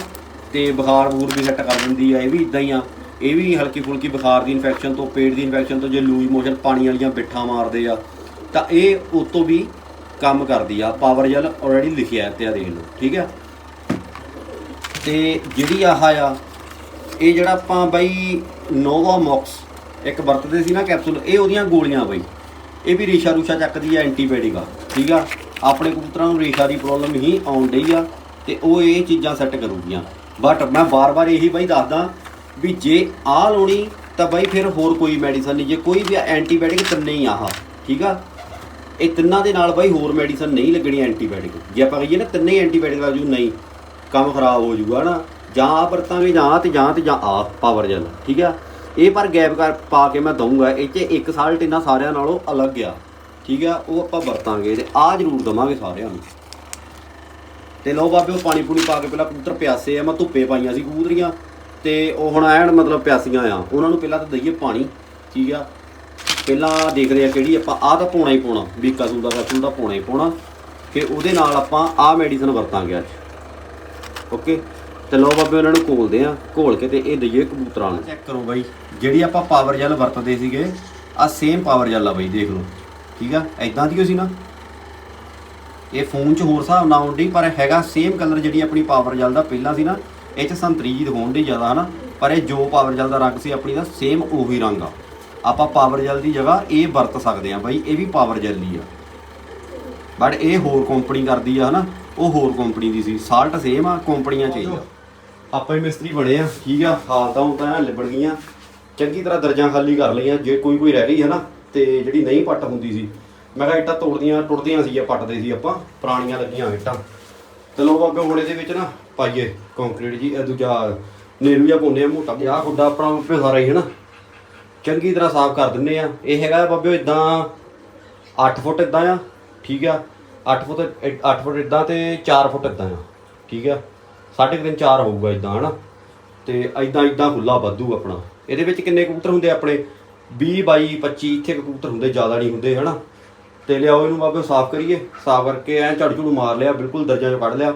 ਤੇ ਬੁਖਾਰ ਬੂਰ ਵੀ ਸੈੱਟ ਕਰ ਦਿੰਦੀ ਆ, ਇਹ ਵੀ ਇਦਾਂ ਹੀ ਆ। ਇਹ ਵੀ ਹਲਕੀ ਫੁਲਕੀ ਬੁਖਾਰ ਦੀ ਇਨਫੈਕਸ਼ਨ ਤੋਂ, ਪੇਟ ਦੀ ਇਨਫੈਕਸ਼ਨ ਤੋਂ, ਜੇ ਲੂਜ਼ ਮੋਸ਼ਨ ਪਾਣੀ ਵਾਲੀਆਂ ਬਿੱਠਾਂ ਮਾਰਦੇ ਆ, ਤਾਂ ਇਹ ਉਤੋਂ ਵੀ ਕੰਮ ਕਰਦੀ ਆ। ਪਾਵਰ ਜੈਲ ਆਲਰੇਡੀ ਲਿਖਿਆ ਹੈ ਤੇ ਆ ਦੇਖ ਲਓ, ਠੀਕ ਆ ਤੇ ਜਿਹੜੀ ਆਹ ਆ, ਇਹ ਜਿਹੜਾ ਆਪਾਂ ਬਾਈ ਨੋਵਾ ਮੌਕਸ ਇੱਕ ਵਰਤਦੇ ਸੀ ਨਾ ਕੈਪਸੂਲ ਇਹ ਉਹਦੀਆਂ ਗੋਲੀਆਂ ਬਾਈ। ਇਹ ਵੀ ਰੇਸ਼ਾ ਰੂਸ਼ਾ ਚੱਕਦੀ ਆ ਐਂਟੀਬਾਇਓਟਿਕ ਆ, ਠੀਕ ਆ? ਆਪਣੇ ਕਬੂਤਰਾਂ ਨੂੰ ਰੇਸ਼ਾ ਦੀ ਪ੍ਰੋਬਲਮ ਹੀ ਆਉਣ ਡਈ ਆ ਤੇ ਉਹ ਇਹ ਚੀਜ਼ਾਂ ਸੈੱਟ ਕਰੂਗੀਆਂ। ਬਟ ਮੈਂ ਬਾਰ-ਬਾਰ ਇਹੀ ਬਾਈ ਦੱਸਦਾ ਵੀ ਜੇ ਆਹ ਲਾਉਣੀ ਤਾਂ ਬਾਈ ਫਿਰ ਹੋਰ ਕੋਈ ਮੈਡੀਸਨ ਨਹੀਂ, ਜੇ ਕੋਈ ਵੀ ਐਂਟੀਬਾਇਓਟਿਕ ਤਿੰਨੇ ਹੀ ਆਹ, ਠੀਕ ਆ? ਇਹ ਤਿੰਨਾਂ ਦੇ ਨਾਲ ਬਾਈ ਹੋਰ ਮੈਡੀਸਨ ਨਹੀਂ ਲੱਗਣੀ ਐਂਟੀਬਾਇਓਟਿਕ ਜੇ ਆਪਾਂ ਕਹੀਏ ਨਾ ਤਿੰਨੇ ਐਂਟੀਬਾਇਓਟਿਕ ਲਾ ਜੂ ਨਹੀਂ, ਕੰਮ ਖਰਾਬ ਹੋ ਜਾਊਗਾ ਨਾ। ਜਾਂ ਆ ਵਰਤਾਂਗੇ, ਜਾਂ ਆਹ ਤੇ ਜਾਂ ਤੇ ਜਾਂ ਆ ਪਾਵਰ ਜਲ ਠੀਕ ਆ? ਇਹ ਪਰ ਗੈਪ ਕਰ ਪਾ ਕੇ ਮੈਂ ਦਊਂਗਾ, ਇਹ 'ਚ ਇੱਕ ਸਾਲਟ ਇਹਨਾਂ ਸਾਰਿਆਂ ਨਾਲੋਂ ਅਲੱਗ ਆ, ਠੀਕ ਆ? ਉਹ ਆਪਾਂ ਵਰਤਾਂਗੇ ਤੇ ਆ ਜ਼ਰੂਰ ਦਵਾਂਗੇ ਸਾਰਿਆਂ ਨੂੰ। ਤੇ ਲਓ ਬਾਬੇ, ਉਹ ਪਾਣੀ ਪੂਣੀ ਪਾ ਕੇ ਪਹਿਲਾਂ ਕਬੂਤਰ ਪਿਆਸੇ ਆ, ਮੈਂ ਧੁੱਪੇ ਪਾਈਆਂ ਸੀ ਕਬੂਤਰੀਆਂ। ਤੇ ਉਹ ਹੁਣ ਐਨ ਮਤਲਬ ਪਿਆਸੀਆਂ ਆ। ਉਹਨਾਂ ਨੂੰ ਪਹਿਲਾਂ ਤਾਂ ਦਈਏ ਪਾਣੀ, ਠੀਕ ਆ? ਪਹਿਲਾਂ ਦੇਖਦੇ ਆ ਕਿਹੜੀ ਆਪਾਂ, ਆਹ ਤਾਂ ਪਾਉਣਾ ਹੀ ਪਾਉਣਾ ਬੀਕਾਸੂਲ ਦਾ ਕੈਪਸੂਲ ਦਾ ਪਾਉਣਾ ਹੀ ਪਾਉਣਾ ਫਿਰ ਉਹਦੇ ਨਾਲ ਆਪਾਂ ਆਹ ਮੈਡੀਸਨ ਵਰਤਾਂਗੇ ਅੱਜ। ਓਕੇ ਤੇ ਲਓ ਬਾਬੇ, ਉਹਨਾਂ ਨੂੰ ਘੋਲਦੇ ਆ, ਘੋਲ ਕੇ ਤੇ ਇਹ ਦਈਏ ਕਬੂਤਰਾਂ ਨੂੰ ਚੈੱਕ ਕਰੋ ਬਾਈ, ਜਿਹੜੀ ਆਪਾਂ ਪਾਵਰ ਜੈਲ ਵਰਤਦੇ ਸੀਗੇ ਆ ਸੇਮ ਪਾਵਰ ਜੈਲ ਆ ਬਾਈ, ਦੇਖ ਲਓ। ਠੀਕ ਆ? ਐਦਾਂ ਦੀ ਓ ਸੀ ਨਾ? ਇਹ ਫੋਨ 'ਚ ਹੋਰ ਹਿਸਾਬ ਨਾਲ ਆਉਂਦੀ, ਪਰ ਹੈਗਾ ਸੇਮ ਕਲਰ ਜਿਹੜੀ ਆਪਣੀ ਪਾਵਰ ਜੈਲ ਦਾ ਪਹਿਲਾਂ ਸੀ ਨਾ ਇਹ 'ਚ ਸੰਤਰੀ ਜੀ ਦਿਖਾਉਣ ਦੀ ਜ਼ਿਆਦਾ ਹਨਾ ਪਰ ਇਹ ਜੋ ਪਾਵਰ ਜੈਲ ਦਾ ਰੰਗ ਸੀ ਆਪਣੀ ਦਾ ਸੇਮ ਉਹੀ ਰੰਗ ਆ। ਆਪਾਂ ਪਾਵਰ ਜੈਲ ਦੀ ਜਗ੍ਹਾ ਇਹ ਵਰਤ ਸਕਦੇ ਆ ਬਾਈ, ਇਹ ਵੀ ਪਾਵਰ ਜੈਲ ਹੀ ਆ। ਬਟ ਇਹ ਹੋਰ ਕੰਪਨੀ ਕਰਦੀ ਆ ਹਨਾ, ਉਹ ਹੋਰ ਕੰਪਨੀ ਦੀ ਸੀ। ਸਾਲਟ ਸੇਮ ਆ ਕੰਪਨੀਆਂ ਚੇਂਜ ਆ। ਆਪਾਂ ਹੀ ਮਿਸਤਰੀ ਬਣੇ ਆ, ਠੀਕ ਆ? ਹਾਲਤਾਂ ਹੁਣ ਤਾਂ ਲਿਬੜ ਗਈਆਂ। ਚੰਗੀ ਤਰ੍ਹਾਂ ਦਰਜਾਂ ਖਾਲੀ ਕਰ ਲਈਆਂ, ਜੇ ਕੋਈ ਕੋਈ ਰਹਿ ਗਈ ਹੈ ਨਾ ਤੇ ਜਿਹੜੀ ਨਹੀਂ ਪੱਟ ਹੁੰਦੀ ਸੀ। ਮੈਂ ਕਿਹਾ ਇੱਟਾਂ ਤੋੜਦੀਆਂ, ਟੁੱਟਦੀਆਂ ਸੀ ਜਾਂ ਪੱਟਦੇ ਸੀ ਆਪਾਂ, ਪੁਰਾਣੀਆਂ ਲੱਗੀਆਂ ਇੱਟਾਂ। ਤੇ ਲੋ ਬਾਬੇ ਹੁਣ ਇਹਦੇ ਵਿੱਚ ਨਾ ਪਾਈਏ ਕੰਕਰੀਟ ਜੀ, ਇਹ ਦੂਜਾ ਨੇਰੂ ਜਿਹਾ ਪਾਉਂਦੇ ਆ, ਮੋਟਾ ਆਹ ਖੁੱਡਾ ਆਪਣਾ ਬਾਬੇ ਸਾਰਾ ਹੀ ਹੈ ਨਾ। ਚੰਗੀ ਤਰ੍ਹਾਂ ਸਾਫ਼ ਕਰ ਦਿੰਨੇ ਆ। ਇਹ ਹੈਗਾ ਬਾਬੇ ਇਦਾਂ 8 ਫੁੱਟ ਇਦਾਂ ਆ, ਠੀਕ ਆ? 8 ਫੁੱਟ 8 ਫੁੱਟ ਇਦਾਂ ਤੇ 4 ਫੁੱਟ ਇਦਾਂ ਆ, ਠੀਕ ਆ? ਸਾਢੇ ਕੁ ਤਿੰਨ 4 ਹੋਊਗਾ ਇਦਾਂ ਹਨਾ? ਤੇ ਇਦਾਂ ਇਦਾਂ ਖੁੱਲਾ ਵਾਧੂ ਆਪਣਾ। ਇਹਦੇ ਵਿੱਚ ਕਿੰਨੇ ਕਬੂਤਰ ਹੁੰਦੇ ਆਪਣੇ? 20 22 25 ਇੱਥੇ ਕੁ ਕਬੂਤਰ ਹੁੰਦੇ, ਜ਼ਿਆਦਾ ਨਹੀਂ ਹੁੰਦੇ, ਹਨਾ? ਤੇ ਲਿਆਓ ਇਹਨੂੰ ਬਾਬੇ ਸਾਫ਼ ਕਰੀਏ। ਸਾਫ਼ ਕਰਕੇ ਐ ਝੜ ਝੜੂ ਮਾਰ ਲਿਆ, ਬਿਲਕੁਲ ਦਰਜਾ 'ਚ ਕੱਢ ਲਿਆ।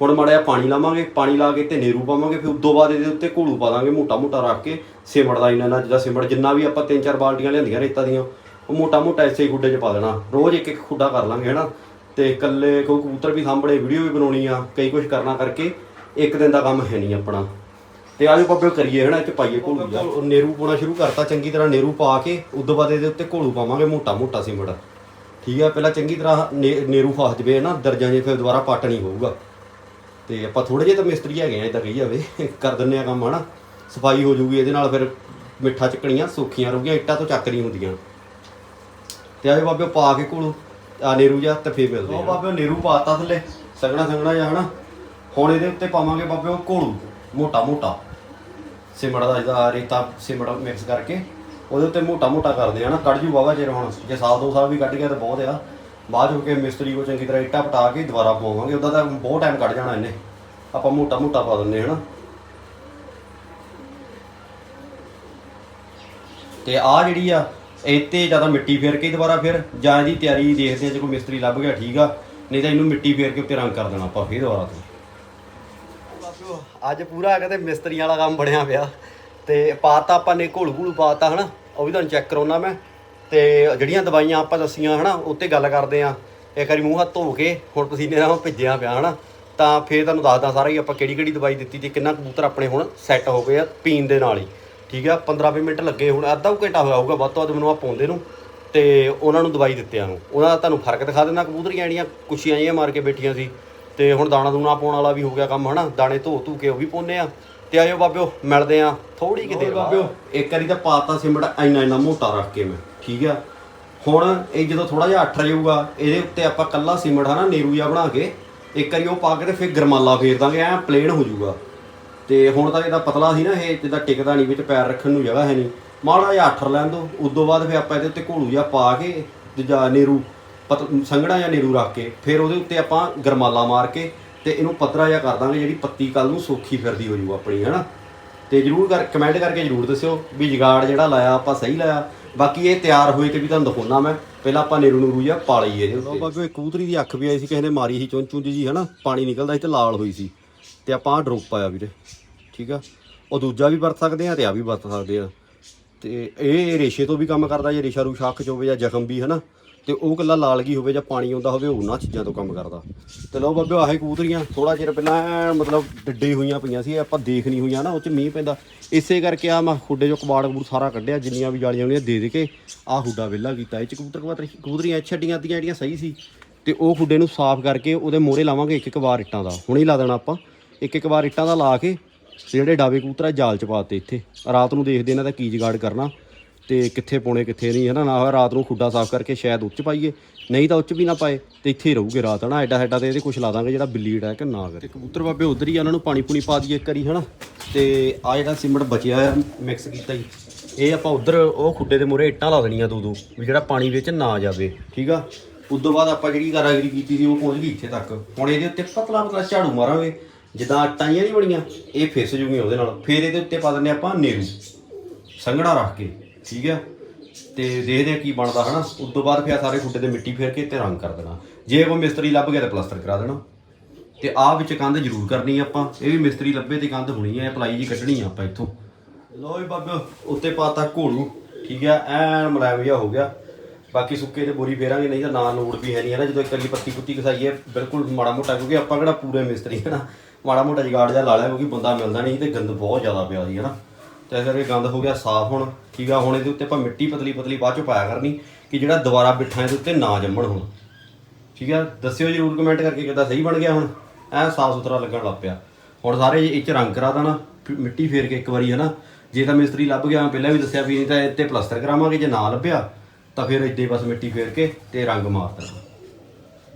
ਹੁਣ ਮਾੜਾ ਜਿਹਾ ਪਾਣੀ ਲਾਵਾਂਗੇ, ਪਾਣੀ ਲਾ ਕੇ ਤੇ ਨੇਰੂ ਪਾਵਾਂਗੇ, ਫਿਰ ਉਦੋਂ ਬਾਅਦ ਇਹਦੇ ਉੱਤੇ ਘੋਲੂ ਪਾ ਦਾਂਗੇ ਮੋਟਾ ਮੋਟਾ ਰੱਖ ਕੇ। ਸਿਮੜ ਦਾ ਇਹਨਾਂ ਨਾਲ ਜਿਹਦਾ ਸਿਮੜ ਜਿੰਨਾ ਵੀ ਆਪਾਂ ਤਿੰਨ ਚਾਰ ਬਾਲਟੀਆਂ ਲਿਆਂਦੀਆਂ ਰੇਤਾ ਦੀਆਂ, ਉਹ ਮੋਟਾ ਮੋਟਾ ਐਸੇ ਹੀ ਖੁੱਡੇ 'ਚ ਪਾ ਦੇਣਾ। ਰੋਜ਼ ਇੱਕ ਇੱਕ ਖੁੱਡਾ ਕਰ ਲਾਂਗੇ, ਹਨਾ? ਤੇ ਇਕੱਲੇ ਕੋਈ ਕਬੂਤਰ ਵੀ ਸਾਂਭਣੇ, ਵੀਡੀਓ ਵੀ ਬਣਾਉਣੀ ਆ, ਕਈ ਕੁਝ ਕਰਨਾ ਕਰਕੇ ਇੱਕ ਦਿਨ ਦਾ ਕੰਮ ਹੈ ਨਹੀਂ ਆਪਣਾ। ਤੇ ਆਜੋ ਬਾਬੇ ਕਰੀਏ, ਹਨਾ ਇੱਥੇ ਪਾਈਏ ਘੋਲੂ ਜਾ ਨੇਰੂ ਪਾਉਣਾ ਸ਼ੁਰੂ ਕਰਤਾ, ਚੰਗੀ ਤਰ੍ਹਾਂ ਨੇਰੂ ਪਾ ਕੇ ਉਦੋਂ ਬਾਅਦ ਇਹਦੇ ਉੱਤੇ ਘੋਲੂ ਪਾਵਾਂਗੇ ਮੋਟਾ ਮੋਟਾ ਸਿਮੜ ਠੀਕ ਆ ਪਹਿਲਾਂ ਚੰਗੀ ਤਰ੍ਹਾਂ ਨੇ- ਨੇਰੂ ਫਸ ਜਵੇ ਨਾ ਦਰਜਾਂ ਜੇ ਫਿਰ ਦੁਬਾਰਾ ਪੱਟ ਨਹੀਂ ਹੋਊਗਾ। ਤੇ ਆਪਾਂ ਥੋੜੇ ਜਿਹੇ ਤਾਂ ਮਿਸਤਰੀ ਹੈਗੇ ਆ ਇਦਾਂ ਕਹੀ ਜਾਵੇ। ਕਰ ਦਿੰਨੇ ਆ ਕੰਮ ਹਨਾ। ਸਫ਼ਾਈ ਹੋ ਜੂਗੀ ਇਹਦੇ ਨਾਲ ਫਿਰ ਮਿੱਠਾ ਚੱਕਣੀਆਂ ਸੌਖੀਆਂ ਰਹੂਗੀਆਂ ਇੱਟਾਂ ਤੋਂ ਚੱਕ ਨਹੀਂ ਹੁੰਦੀਆਂ। ਤੇ ਆਜੋ ਬਾਬੇ ਪਾ ਕੇ ਕੋਲ ਆ ਨੇਰੂ ਜਾ ਤੇ ਫੇਰ ਮਿਲਦੇ ਆ। ਬਾਬੇ ਨੇਰੂ ਪਾਤਾ ਥੱਲੇ ਸੰਗਣਾ ਸੰਗਣਾ ਜਾ ਹਨਾ। ਹੁਣ ਇਹਦੇ ਉੱਤੇ ਪਾਵਾਂਗੇ ਬਾਬੇ ਉਹ ਘੋਲੂ ਮੋਟਾ ਮੋਟਾ ਸਿਮੜ ਦਾ ਜਿਹਦਾ ਰੇਤਾ ਸਿਮੜ ਮਿਕਸ ਕਰਕੇ। ਉਹਦੇ ਉੱਤੇ ਮੋਟਾ ਮੋਟਾ ਕਰਦੇ ਆ ਨਾ, ਕੱਢ ਜੂ ਬਾਬਾ ਚਿਰ ਹੁਣ। ਜੇ ਸਾਲ ਦੋ ਸਾਲ ਵੀ ਕੱਢ ਗਿਆ ਤਾਂ ਬਹੁਤ ਆ। ਬਾਅਦ ਹੋ ਕੇ ਮਿਸਤਰੀ ਕੋ ਚੰਗੀ ਤਰ੍ਹਾਂ ਇੱਟਾਂ ਪਟਾ ਕੇ ਦੁਬਾਰਾ ਪਵਾਵਾਂਗੇ, ਉਹਦਾ ਤਾਂ ਬਹੁਤ ਟਾਈਮ ਕੱਢ ਜਾਣਾ ਇਹਨੇ। ਆਪਾਂ ਮੋਟਾ ਮੋਟਾ ਪਾ ਦਿੰਨੇ ਹਨਾ। ਤੇ ਆ ਜਿਹੜੀ ਆ ਇੱਥੇ ਜ਼ਿਆਦਾ ਮਿੱਟੀ ਫੇਰ ਕੇ ਦੁਬਾਰਾ ਫਿਰ, ਜਾਂ ਇਹਦੀ ਤਿਆਰੀ ਦੇਖਦੇ ਆ ਜੇ ਕੋਈ ਮਿਸਤਰੀ ਲੱਭ ਗਿਆ, ਠੀਕ ਆ। ਨਹੀਂ ਤਾਂ ਇਹਨੂੰ ਮਿੱਟੀ ਫੇਰ ਕੇ ਉੱਤੇ ਰੰਗ ਕਰ ਦੇਣਾ ਆਪਾਂ, ਫੇਰ ਦੁਬਾਰਾ ਤੋਂ। ਅੱਜ ਪੂਰਾ ਕਹਿੰਦੇ ਮਿਸਤਰੀਆਂ ਵਾਲਾ ਕੰਮ ਬਣਿਆ ਪਿਆ। ਤੇ ਪਾਤਾ ਆਪਾਂ ਨੇ ਘੋਲ ਘੂਲ ਪਾਤਾ ਹਨਾ, ਉਹ ਵੀ ਤੁਹਾਨੂੰ ਚੈੱਕ ਕਰਾਉਣਾ ਮੈਂ। ਤੇ ਜਿਹੜੀਆਂ ਦਵਾਈਆਂ ਆਪਾਂ ਦੱਸੀਆਂ ਹਨਾ, ਉੱਤੇ ਗੱਲ ਕਰਦੇ ਆ ਇੱਕ ਵਾਰੀ ਮੂੰਹ ਹੱਥ ਧੋ ਕੇ ਹੁਣ ਪਸੀਨੇ ਨਾਲ ਭਿੱਜਿਆ ਪਿਆ ਹਨਾ, ਤਾਂ ਫੇਰ ਤੁਹਾਨੂੰ ਦੱਸਦਾ ਸਾਰਾ ਹੀ ਆਪਾਂ ਕਿਹੜੀ ਕਿਹੜੀ ਦਵਾਈ ਦਿੱਤੀ ਤੇ ਕਿੰਨਾ ਕਬੂਤਰ ਆਪਣੇ ਹੁਣ ਸੈੱਟ ਹੋ ਗਏ ਆ ਪੀਣ ਦੇ ਨਾਲ ਹੀ। ਠੀਕ ਆ 15-20 ਮਿੰਟ ਲੱਗੇ ਹੁਣ, ਅੱਧਾ ਘੰਟਾ ਹੋਇਆ ਹੋਊਗਾ, ਵੱਧ ਤੋਂ ਵੱਧ ਮੈਨੂੰ ਆ ਪਾਉਂਦੇ ਨੂੰ। ਤੇ ਉਹਨਾਂ ਨੂੰ ਦਵਾਈ ਦਿੱਤਿਆਂ ਨੂੰ। ਉਹਨਾਂ ਦਾ ਤੁਹਾਨੂੰ ਫ਼ਰਕ ਦਿਖਾ ਦਿੰਦਾ, ਕਬੂਤਰੀਆਂ ਜਿਹੜੀਆਂ ਕੁਛੀਆਂ ਜਿਹੀਆਂ ਮਾਰ ਕੇ ਬੈਠੀਆਂ ਸੀ। ਤੇ ਹੁਣ ਦਾਣਾ ਦੂਣਾ ਪਾਉਣ ਵਾਲਾ ਵੀ ਹੋ ਗਿਆ ਕੰਮ ਹਨਾ, ਦਾਣੇ ਧੋ ਧੂ ਕੇ ਉਹ ਵੀ ਪਾਉਂਦੇ ਆ। ਤੇ ਆਇਓ ਬਾਬਿਓ ਮਿਲਦੇ ਆ ਥੋੜੀ ਕਿਤੇ ਬਾਬਿਓ ਇੱਕ ਵਾਰੀ ਤਾਂ ਪਾਤਾ ਸਿਮੜ ਇੰਨਾ ਇੰਨਾ ਮੋਟਾ ਰੱਖ ਕੇ ਮੈਂ ਠੀਕ ਆ? ਹੁਣ ਇਹ ਜਦੋਂ ਥੋੜਾ ਜਿਹਾ ਅੱਠ ਜਾਊਗਾ ਇਹਦੇ ਉੱਤੇ ਆਪਾਂ ਕੱਲਾ ਸਿਮੜ ਹਨਾ ਨੇਰੂ ਜਿਹਾ ਬਣਾ ਕੇ ਇੱਕ ਵਾਰੀ ਉਹ ਪਾ ਕੇ ਤੇ ਫਿਰ ਗਰਮਾਲਾ ਫੇਰ ਦਾਂਗੇ ਐ ਪਲੇਨ ਹੋ ਜਾਊਗਾ। ਤੇ ਹੁਣ ਤਾਂ ਇਹਦਾ ਪਤਲਾ ਸੀ ਨਾ ਇਹ ਜਿੱਦਾਂ ਟਿਕਦਾ ਨਹੀਂ ਵਿੱਚ ਪੈਰ ਰੱਖਣ ਨੂੰ ਜਗ੍ਹਾ ਹੈ ਨਹੀਂ। ਮਾੜਾ ਜਿਹਾ ਅੱਠਰ ਲੈਣ ਦੋ ਉਦੋਂ ਬਾਅਦ ਫਿਰ ਆਪਾਂ ਇਹਦੇ ਉੱਤੇ ਘੋਲੂ ਜਿਹਾ ਪਾ ਕੇ ਦੂਜਾ ਨੇਰੂ ਪਤ ਸੰਘਣਾ ਜਾਂ ਨੇਰੂ ਰੱਖ ਕੇ ਫਿਰ ਉਹਦੇ ਉੱਤੇ ਆਪਾਂ ਗਰਮਾਲਾ ਮਾਰ ਕੇ ਤੇ ਇਹਨੂੰ ਪਤਲਾ ਜਿਹਾ ਕਰ ਦਾਂਗੇ ਜਿਹੜੀ ਪੱਤੀ ਕੱਲ ਨੂੰ ਸੌਖੀ ਫਿਰਦੀ ਹੋ ਜੂ ਆਪਣੀ, ਹੈਨਾ? ਤੇ ਜਰੂਰ ਕਰ ਕਮੈਂਟ ਕਰਕੇ ਜਰੂਰ ਦੱਸਿਓ ਵੀ ਜਗਾੜ ਜਿਹੜਾ ਲਾਇਆ ਆਪਾਂ ਸਹੀ ਲਾਇਆ। ਬਾਕੀ ਇਹ ਤਿਆਰ ਹੋਏ ਤੇ ਵੀ ਤੁਹਾਨੂੰ ਦਿਖਾਉਣਾ ਮੈਂ। ਪਹਿਲਾਂ ਆਪਾਂ ਨੇਰੂ ਨੂਰੂ ਜਿਹਾ ਪਾ ਲਈਏ ਇਹਦੇ ਉੱਤੇ। ਬਾਬੇ, ਇੱਕ ਦੀ ਅੱਖ ਵੀ ਆਈ ਸੀ, ਕਿਸੇ ਨੇ ਮਾਰੀ ਸੀ ਚੁੰਝ ਚੁੰਝ ਜੀ, ਹਨਾ? ਪਾਣੀ ਨਿਕਲਦਾ ਸੀ ਤੇ ਲਾਲ ਹੋਈ ਸੀ। ਤੇ ਆਪਾਂ ਆਹ ਡਰੋਪ ਪਾਇਆ ਵੀਰੇ, ਠੀਕ ਆ? ਉਹ ਦੂਜਾ ਵੀ ਵਰਤ ਸਕਦੇ ਆ ਤੇ ਆ ਵੀ ਵਰਤ ਸਕਦੇ ਆ। ਤੇ ਇਹ ਰੇਸ਼ੇ ਤੋਂ ਵੀ ਕੰਮ ਕਰਦਾ, ਜੇ ਰੇਸ਼ਾ ਰੂਸ਼ਾ ਅੱਖ ਚ ਹੋਵੇ ਜਾਂ ਜ਼ਖਮ ਵੀ, ਹਨਾ? ਤੇ ਉਹ ਕੱਲਾ ਲਾਲਗੀ ਹੋਵੇ ਜਾਂ ਪਾਣੀ ਆਉਂਦਾ ਹੋਵੇ ਉਹਨਾਂ ਚੀਜ਼ਾਂ ਤੋਂ ਕੰਮ ਕਰਦਾ। ਤੇ ਲਓ ਬਾਬੇ, ਆਹੇ ਕਬੂਤਰੀਆਂ ਥੋੜਾ ਚਿਰ ਪਹਿਲਾਂ ਐਨ ਮਤਲਬ ਡੱਡੇ ਹੋਈਆਂ ਪਈਆਂ ਸੀ, ਆਪਾਂ ਦੇਖ ਨਹੀਂ ਹੋਈਆਂ ਨਾ, ਉਹ ਚ ਮੀਂਹ ਪੈਂਦਾ। ਇਸੇ ਕਰਕੇ ਆ ਮੈਂ ਖੁੱਡੇ ਚੋਂ ਕਬਾੜ ਕਬੂੜ ਸਾਰਾ ਕੱਢਿਆ, ਜਿੰਨੀਆਂ ਵੀ ਜਾਲੀਆਂ ਹੋਣੀਆਂ ਦੇ ਦੇ ਕੇ ਆਹ ਹੁੱਡਾ ਵਿਹਲਾ ਕੀਤਾ। ਇਹ ਚ ਕਬੂਤਰ ਕਬੂਤਰ ਕਬੂਤਰੀਆਂ ਛੱਡੀਆਂ ਦੀਆਂ ਜਿਹੜੀਆਂ ਸਹੀ ਸੀ। ਤੇ ਉਹ ਖੁੱਡੇ ਨੂੰ ਸਾਫ਼ ਕਰਕੇ ਉਹਦੇ ਮੋਹਰੇ ਲਾਵਾਂਗੇ ਇੱਕ ਇੱਕ ਵਾਰ ਇੱਟਾਂ ਦਾ। ਹੁਣੇ ਲਾ ਦੇਣਾ ਆਪਾਂ। ਇੱਕ ਇੱਕ ਵਾਰ ਇੱਟਾਂ ਦਾ ਲਾ ਕੇ ਤੇ ਜਿਹੜੇ ਡਾਵੇ ਕਬੂਤਰ ਜਾਲ ਚ ਪਾਤੇ ਇੱਥੇ। ਰਾਤ ਨੂੰ ਦੇਖਦੇ ਇਹਨਾਂ ਦਾ ਕੀ ਜਗਾੜ ਕਰਨਾ। ਤੇ ਕਿੱਥੇ ਪਾਉਣੇ ਕਿੱਥੇ ਨਹੀਂ, ਹਨਾ? ਨਾ ਰਾਤ ਨੂੰ ਖੁੱਡਾ ਸਾਫ਼ ਕਰਕੇ ਸ਼ਾਇਦ ਉੱਚ ਪਾਈਏ, ਨਹੀਂ ਤਾਂ ਉੱਚ ਵੀ ਨਾ ਪਾਏ, ਤੇ ਇੱਥੇ ਹੀ ਰਹੂਗੇ ਰਾਤ, ਹਨਾ? ਐਡਾ ਐਡਾ ਤੇ ਇਹਦੇ ਕੁਛ ਲਾ ਦਾਂਗੇ ਜਿਹੜਾ ਬਿੱਲੀ ਅਟੈਕ ਨਾ ਕਰੇ। ਤੇ ਕਬੂਤਰ ਬਾਬੇ ਉਧਰ ਹੀ ਆ, ਉਹਨਾਂ ਨੂੰ ਪਾਣੀ ਪੂਣੀ ਪਾ ਦਈਏ ਇੱਕ ਵਾਰੀ, ਹਨਾ? ਤੇ ਆ ਜਿਹੜਾ ਸਿਮਟ ਬਚਿਆ ਆ ਮਿਕਸ ਕੀਤਾ ਹੀ। ਇਹ ਆਪਾਂ ਉਧਰ, ਉਹ ਖੁੱਡੇ ਦੇ ਮੂਹਰੇ ਇੱਟਾਂ ਲਾ ਦੇਣੀਆਂ ਦੋ ਦੋ ਵੀ ਜਿਹੜਾ ਪਾਣੀ ਵਿੱਚ ਨਾ ਜਾਵੇ, ਠੀਕ ਆ? ਉਦੋਂ ਬਾਅਦ ਆਪਾਂ ਜਿਹੜੀ ਕਾਰਾਗਰੀ ਕੀਤੀ ਸੀ, ਉਹ ਪਹੁੰਚ ਗਈ ਇੱਥੇ ਤੱਕ। ਹੁਣ ਇਹਦੇ ਉੱਤੇ ਪਤਲਾ ਪਤਲਾ ਝਾੜੂ ਮਾਰਾਂਗੇ, ਜਿੱਦਾਂ ਟਾਈਆਂ ਨਹੀਂ ਬਣੀਆਂ, ਇਹ ਫਿਸ ਜੂਗੀਆਂ ਉਹਦੇ ਨਾਲ। ਫਿਰ ਇਹਦੇ ਉੱਤੇ ਪਾ ਦਿੰਦੇ ਆਪਾਂ ਨੇਰੂ, ਸੰਘਣਾ ਰੱਖ ਕੇ। ਠੀਕ ਆ ਤੇ ਦੇਖਦੇ ਆ ਕੀ ਬਣਦਾ, ਹਨਾ? ਉਸ ਤੋਂ ਬਾਅਦ ਫਿਰ ਸਾਰੇ ਖੁੱਡੇ ਤੇ ਮਿੱਟੀ ਫੇਰ ਕੇ ਤੇ ਰੰਗ ਕਰ ਦੇਣਾ। ਜੇ ਕੋਈ ਮਿਸਤਰੀ ਲੱਭ ਗਿਆ ਤਾਂ ਪਲਾਸਟਰ ਕਰਾ ਦੇਣਾ। ਤੇ ਆਹ ਵਿੱਚ ਕੰਧ ਜ਼ਰੂਰ ਕਰਨੀ ਆਪਾਂ। ਇਹ ਵੀ ਮਿਸਤਰੀ ਲੱਭੇ ਤੇ ਕੰਧ ਹੋਣੀ ਹੈ ਪਲਾਈ ਜੀ ਕੱਢਣੀ ਆ ਆਪਾਂ ਇੱਥੋਂ। ਲੋ ਵੀ ਬਾਬਿਓ, ਉੱਤੇ ਪਾਤਾ ਘੋੜੂ। ਠੀਕ ਆ, ਐਨ ਮਲਾਇਮ ਹੋ ਗਿਆ। ਬਾਕੀ ਸੁੱਕੇ ਤੇ ਬੋਰੀ ਫੇਰਾਂਗੇ, ਨਹੀਂ ਤਾਂ ਨਾ ਲੋੜ ਵੀ ਹੈ ਨਹੀਂ ਹੈ ਨਾ ਜਦੋਂ ਇੱਕ ਇਕੱਲੀ ਪੱਤੀ ਪੁੱਤੀ ਕਸਾਈਏ ਬਿਲਕੁਲ ਮਾੜਾ ਮੋਟਾ, ਕਿਉਂਕਿ ਆਪਾਂ ਕਿਹੜਾ ਪੂਰੇ ਮਿਸਤਰੀ ਹੈ ਨਾ ਮਾੜਾ ਮੋਟਾ ਜਗਾੜ ਜਿਹਾ ਲਾ ਲਿਆ, ਕਿਉਂਕਿ ਬੰਦਾ ਮਿਲਦਾ ਨਹੀਂ ਤੇ ਗੰਦ ਬਹੁਤ ਜ਼ਿਆਦਾ ਪਿਆ ਸੀ ਹੈ ਨਾ ਤਾਂ ਇਸ ਕਰਕੇ ਗੰਦ ਹੋ ਗਿਆ, ਸਾਫ਼ ਹੁਣ ਠੀਕ ਆ ਹੁਣ, ਇਹਦੇ ਉੱਤੇ ਆਪਾਂ ਮਿੱਟੀ ਪਤਲੀ ਪਤਲੀ ਬਾਅਦ ਚ ਪਾਇਆ ਕਰਨੀ ਕਿ ਜਿਹੜਾ ਦੁਬਾਰਾ ਬਿੱਠਾਂ ਇਹਦੇ ਉੱਤੇ ਨਾ ਜੰਮਣ ਹੁਣ। ਠੀਕ ਆ? ਦੱਸਿਓ ਜਰੂਰ ਕਮੈਂਟ ਕਰਕੇ ਕਿੱਦਾਂ ਸਹੀ ਬਣ ਗਿਆ ਹੁਣ। ਐ ਸਾਫ਼ ਸੁਥਰਾ ਲੱਗਣ ਲੱਗ ਪਿਆ। ਹੁਣ ਸਾਰੇ ਇਹ ਚ ਰੰਗ ਕਰਾ ਦੇਣਾ ਮਿੱਟੀ ਫੇਰ ਕੇ ਇੱਕ ਵਾਰੀ, ਹਨਾ? ਜੇ ਤਾਂ ਮਿਸਤਰੀ ਲੱਭ ਗਿਆ, ਮੈਂ ਪਹਿਲਾਂ ਵੀ ਦੱਸਿਆ ਵੀ ਨਹੀਂ ਤਾਂ ਇੱਥੇ ਪਲਸਤਰ ਕਰਾਵਾਂਗੇ, ਜੇ ਨਾ ਲੱਭਿਆ, ਤਾਂ ਫਿਰ ਇੱਦੇ ਬਸ ਮਿੱਟੀ ਫੇਰ ਕੇ ਤੇ ਰੰਗ ਮਾਰ ਦੇਣਾ।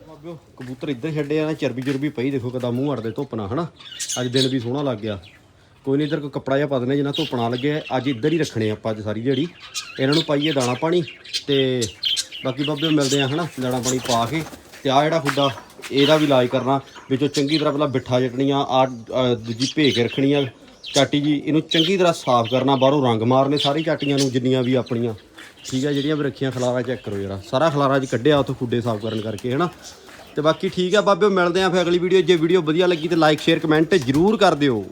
ਬਾਬਿਓ ਕਬੂਤਰ ਇੱਧਰ ਛੱਡੇ ਆ ਨਾ ਚਰਬੀ ਚਰਬੀ ਪਈ, ਦੇਖੋ ਕਦਾ ਮੂੰਹ ਅੜਦੇ ਧੁੱਪ ਨਾਲ, ਹਨਾ? ਅੱਜ ਦਿਨ ਵੀ ਸੋਹਣਾ ਲੱਗ ਗਿਆ। ਕੋਈ ਨਹੀਂ ਇੱਧਰ ਕੋ ਕੱਪੜਾ ਜਿਹਾ ਪਾ ਦਿੰਦੇ ਜਿੰਨਾ ਧੁੱਪ ਨਾ ਲੱਗੇ। ਅੱਜ ਇੱਧਰ ਹੀ ਰੱਖਣੇ ਆਪਾਂ ਅੱਜ ਸਾਰੀ ਜਿਹੜੀ ਇਹਨਾਂ ਨੂੰ ਪਾਈਏ ਦਾਣਾ ਪਾਣੀ ਤੇ ਬਾਕੀ ਬਾਬੇ ਮਿਲਦੇ ਆ ਹਨਾ? ਦਾਣਾ ਪਾਣੀ ਪਾ ਕੇ ਤੇ ਆ ਜਿਹੜਾ ਖੁੱਡਾ, ਇਹਦਾ ਵੀ ਇਲਾਜ ਕਰਨਾ। ਵਿੱਚੋਂ ਚੰਗੀ ਤਰ੍ਹਾਂ ਪਹਿਲਾਂ ਬਿੱਠਾ ਜਟਣੀਆਂ ਆ ਦੂਜੀ ਭੇ ਕੇ ਰੱਖਣੀ ਆ ਚਾਟੀ ਜੀ, ਇਹਨੂੰ ਚੰਗੀ ਤਰ੍ਹਾਂ ਸਾਫ਼ ਕਰਨਾ, ਬਾਹਰੋਂ ਰੰਗ ਮਾਰਨੇ ਸਾਰੀ ਚਾਟੀਆਂ ਨੂੰ, ਜਿੰਨੀਆਂ ਵੀ ਆਪਣੀਆਂ। ਠੀਕ ਹੈ ਜਿਹੜੀਆਂ ਵੀ ਰੱਖੀਆਂ, ਖਲਾਰਾ ਚੈੱਕ ਕਰੋ ਜਰਾ। ਸਾਰਾ ਖਲਾਰਾ ਅੱਜ ਕੱਢਿਆ ਉੱਥੋਂ ਖੁੱਡੇ ਸਾਫ਼ ਕਰਨ ਕਰਕੇ, ਹਨਾ? ਤੇ ਬਾਕੀ ਠੀਕ ਆ ਬਾਬਿਓ ਮਿਲਦੇ ਆ ਫਿਰ ਅਗਲੀ ਵੀਡੀਓ ਜੇ ਵੀਡੀਓ ਵਧੀਆ ਲੱਗੀ ਤੇ ਲਾਈਕ ਸ਼ੇਅਰ ਕਮੈਂਟ ਜ਼ਰੂਰ ਕਰ ਦਿਓ।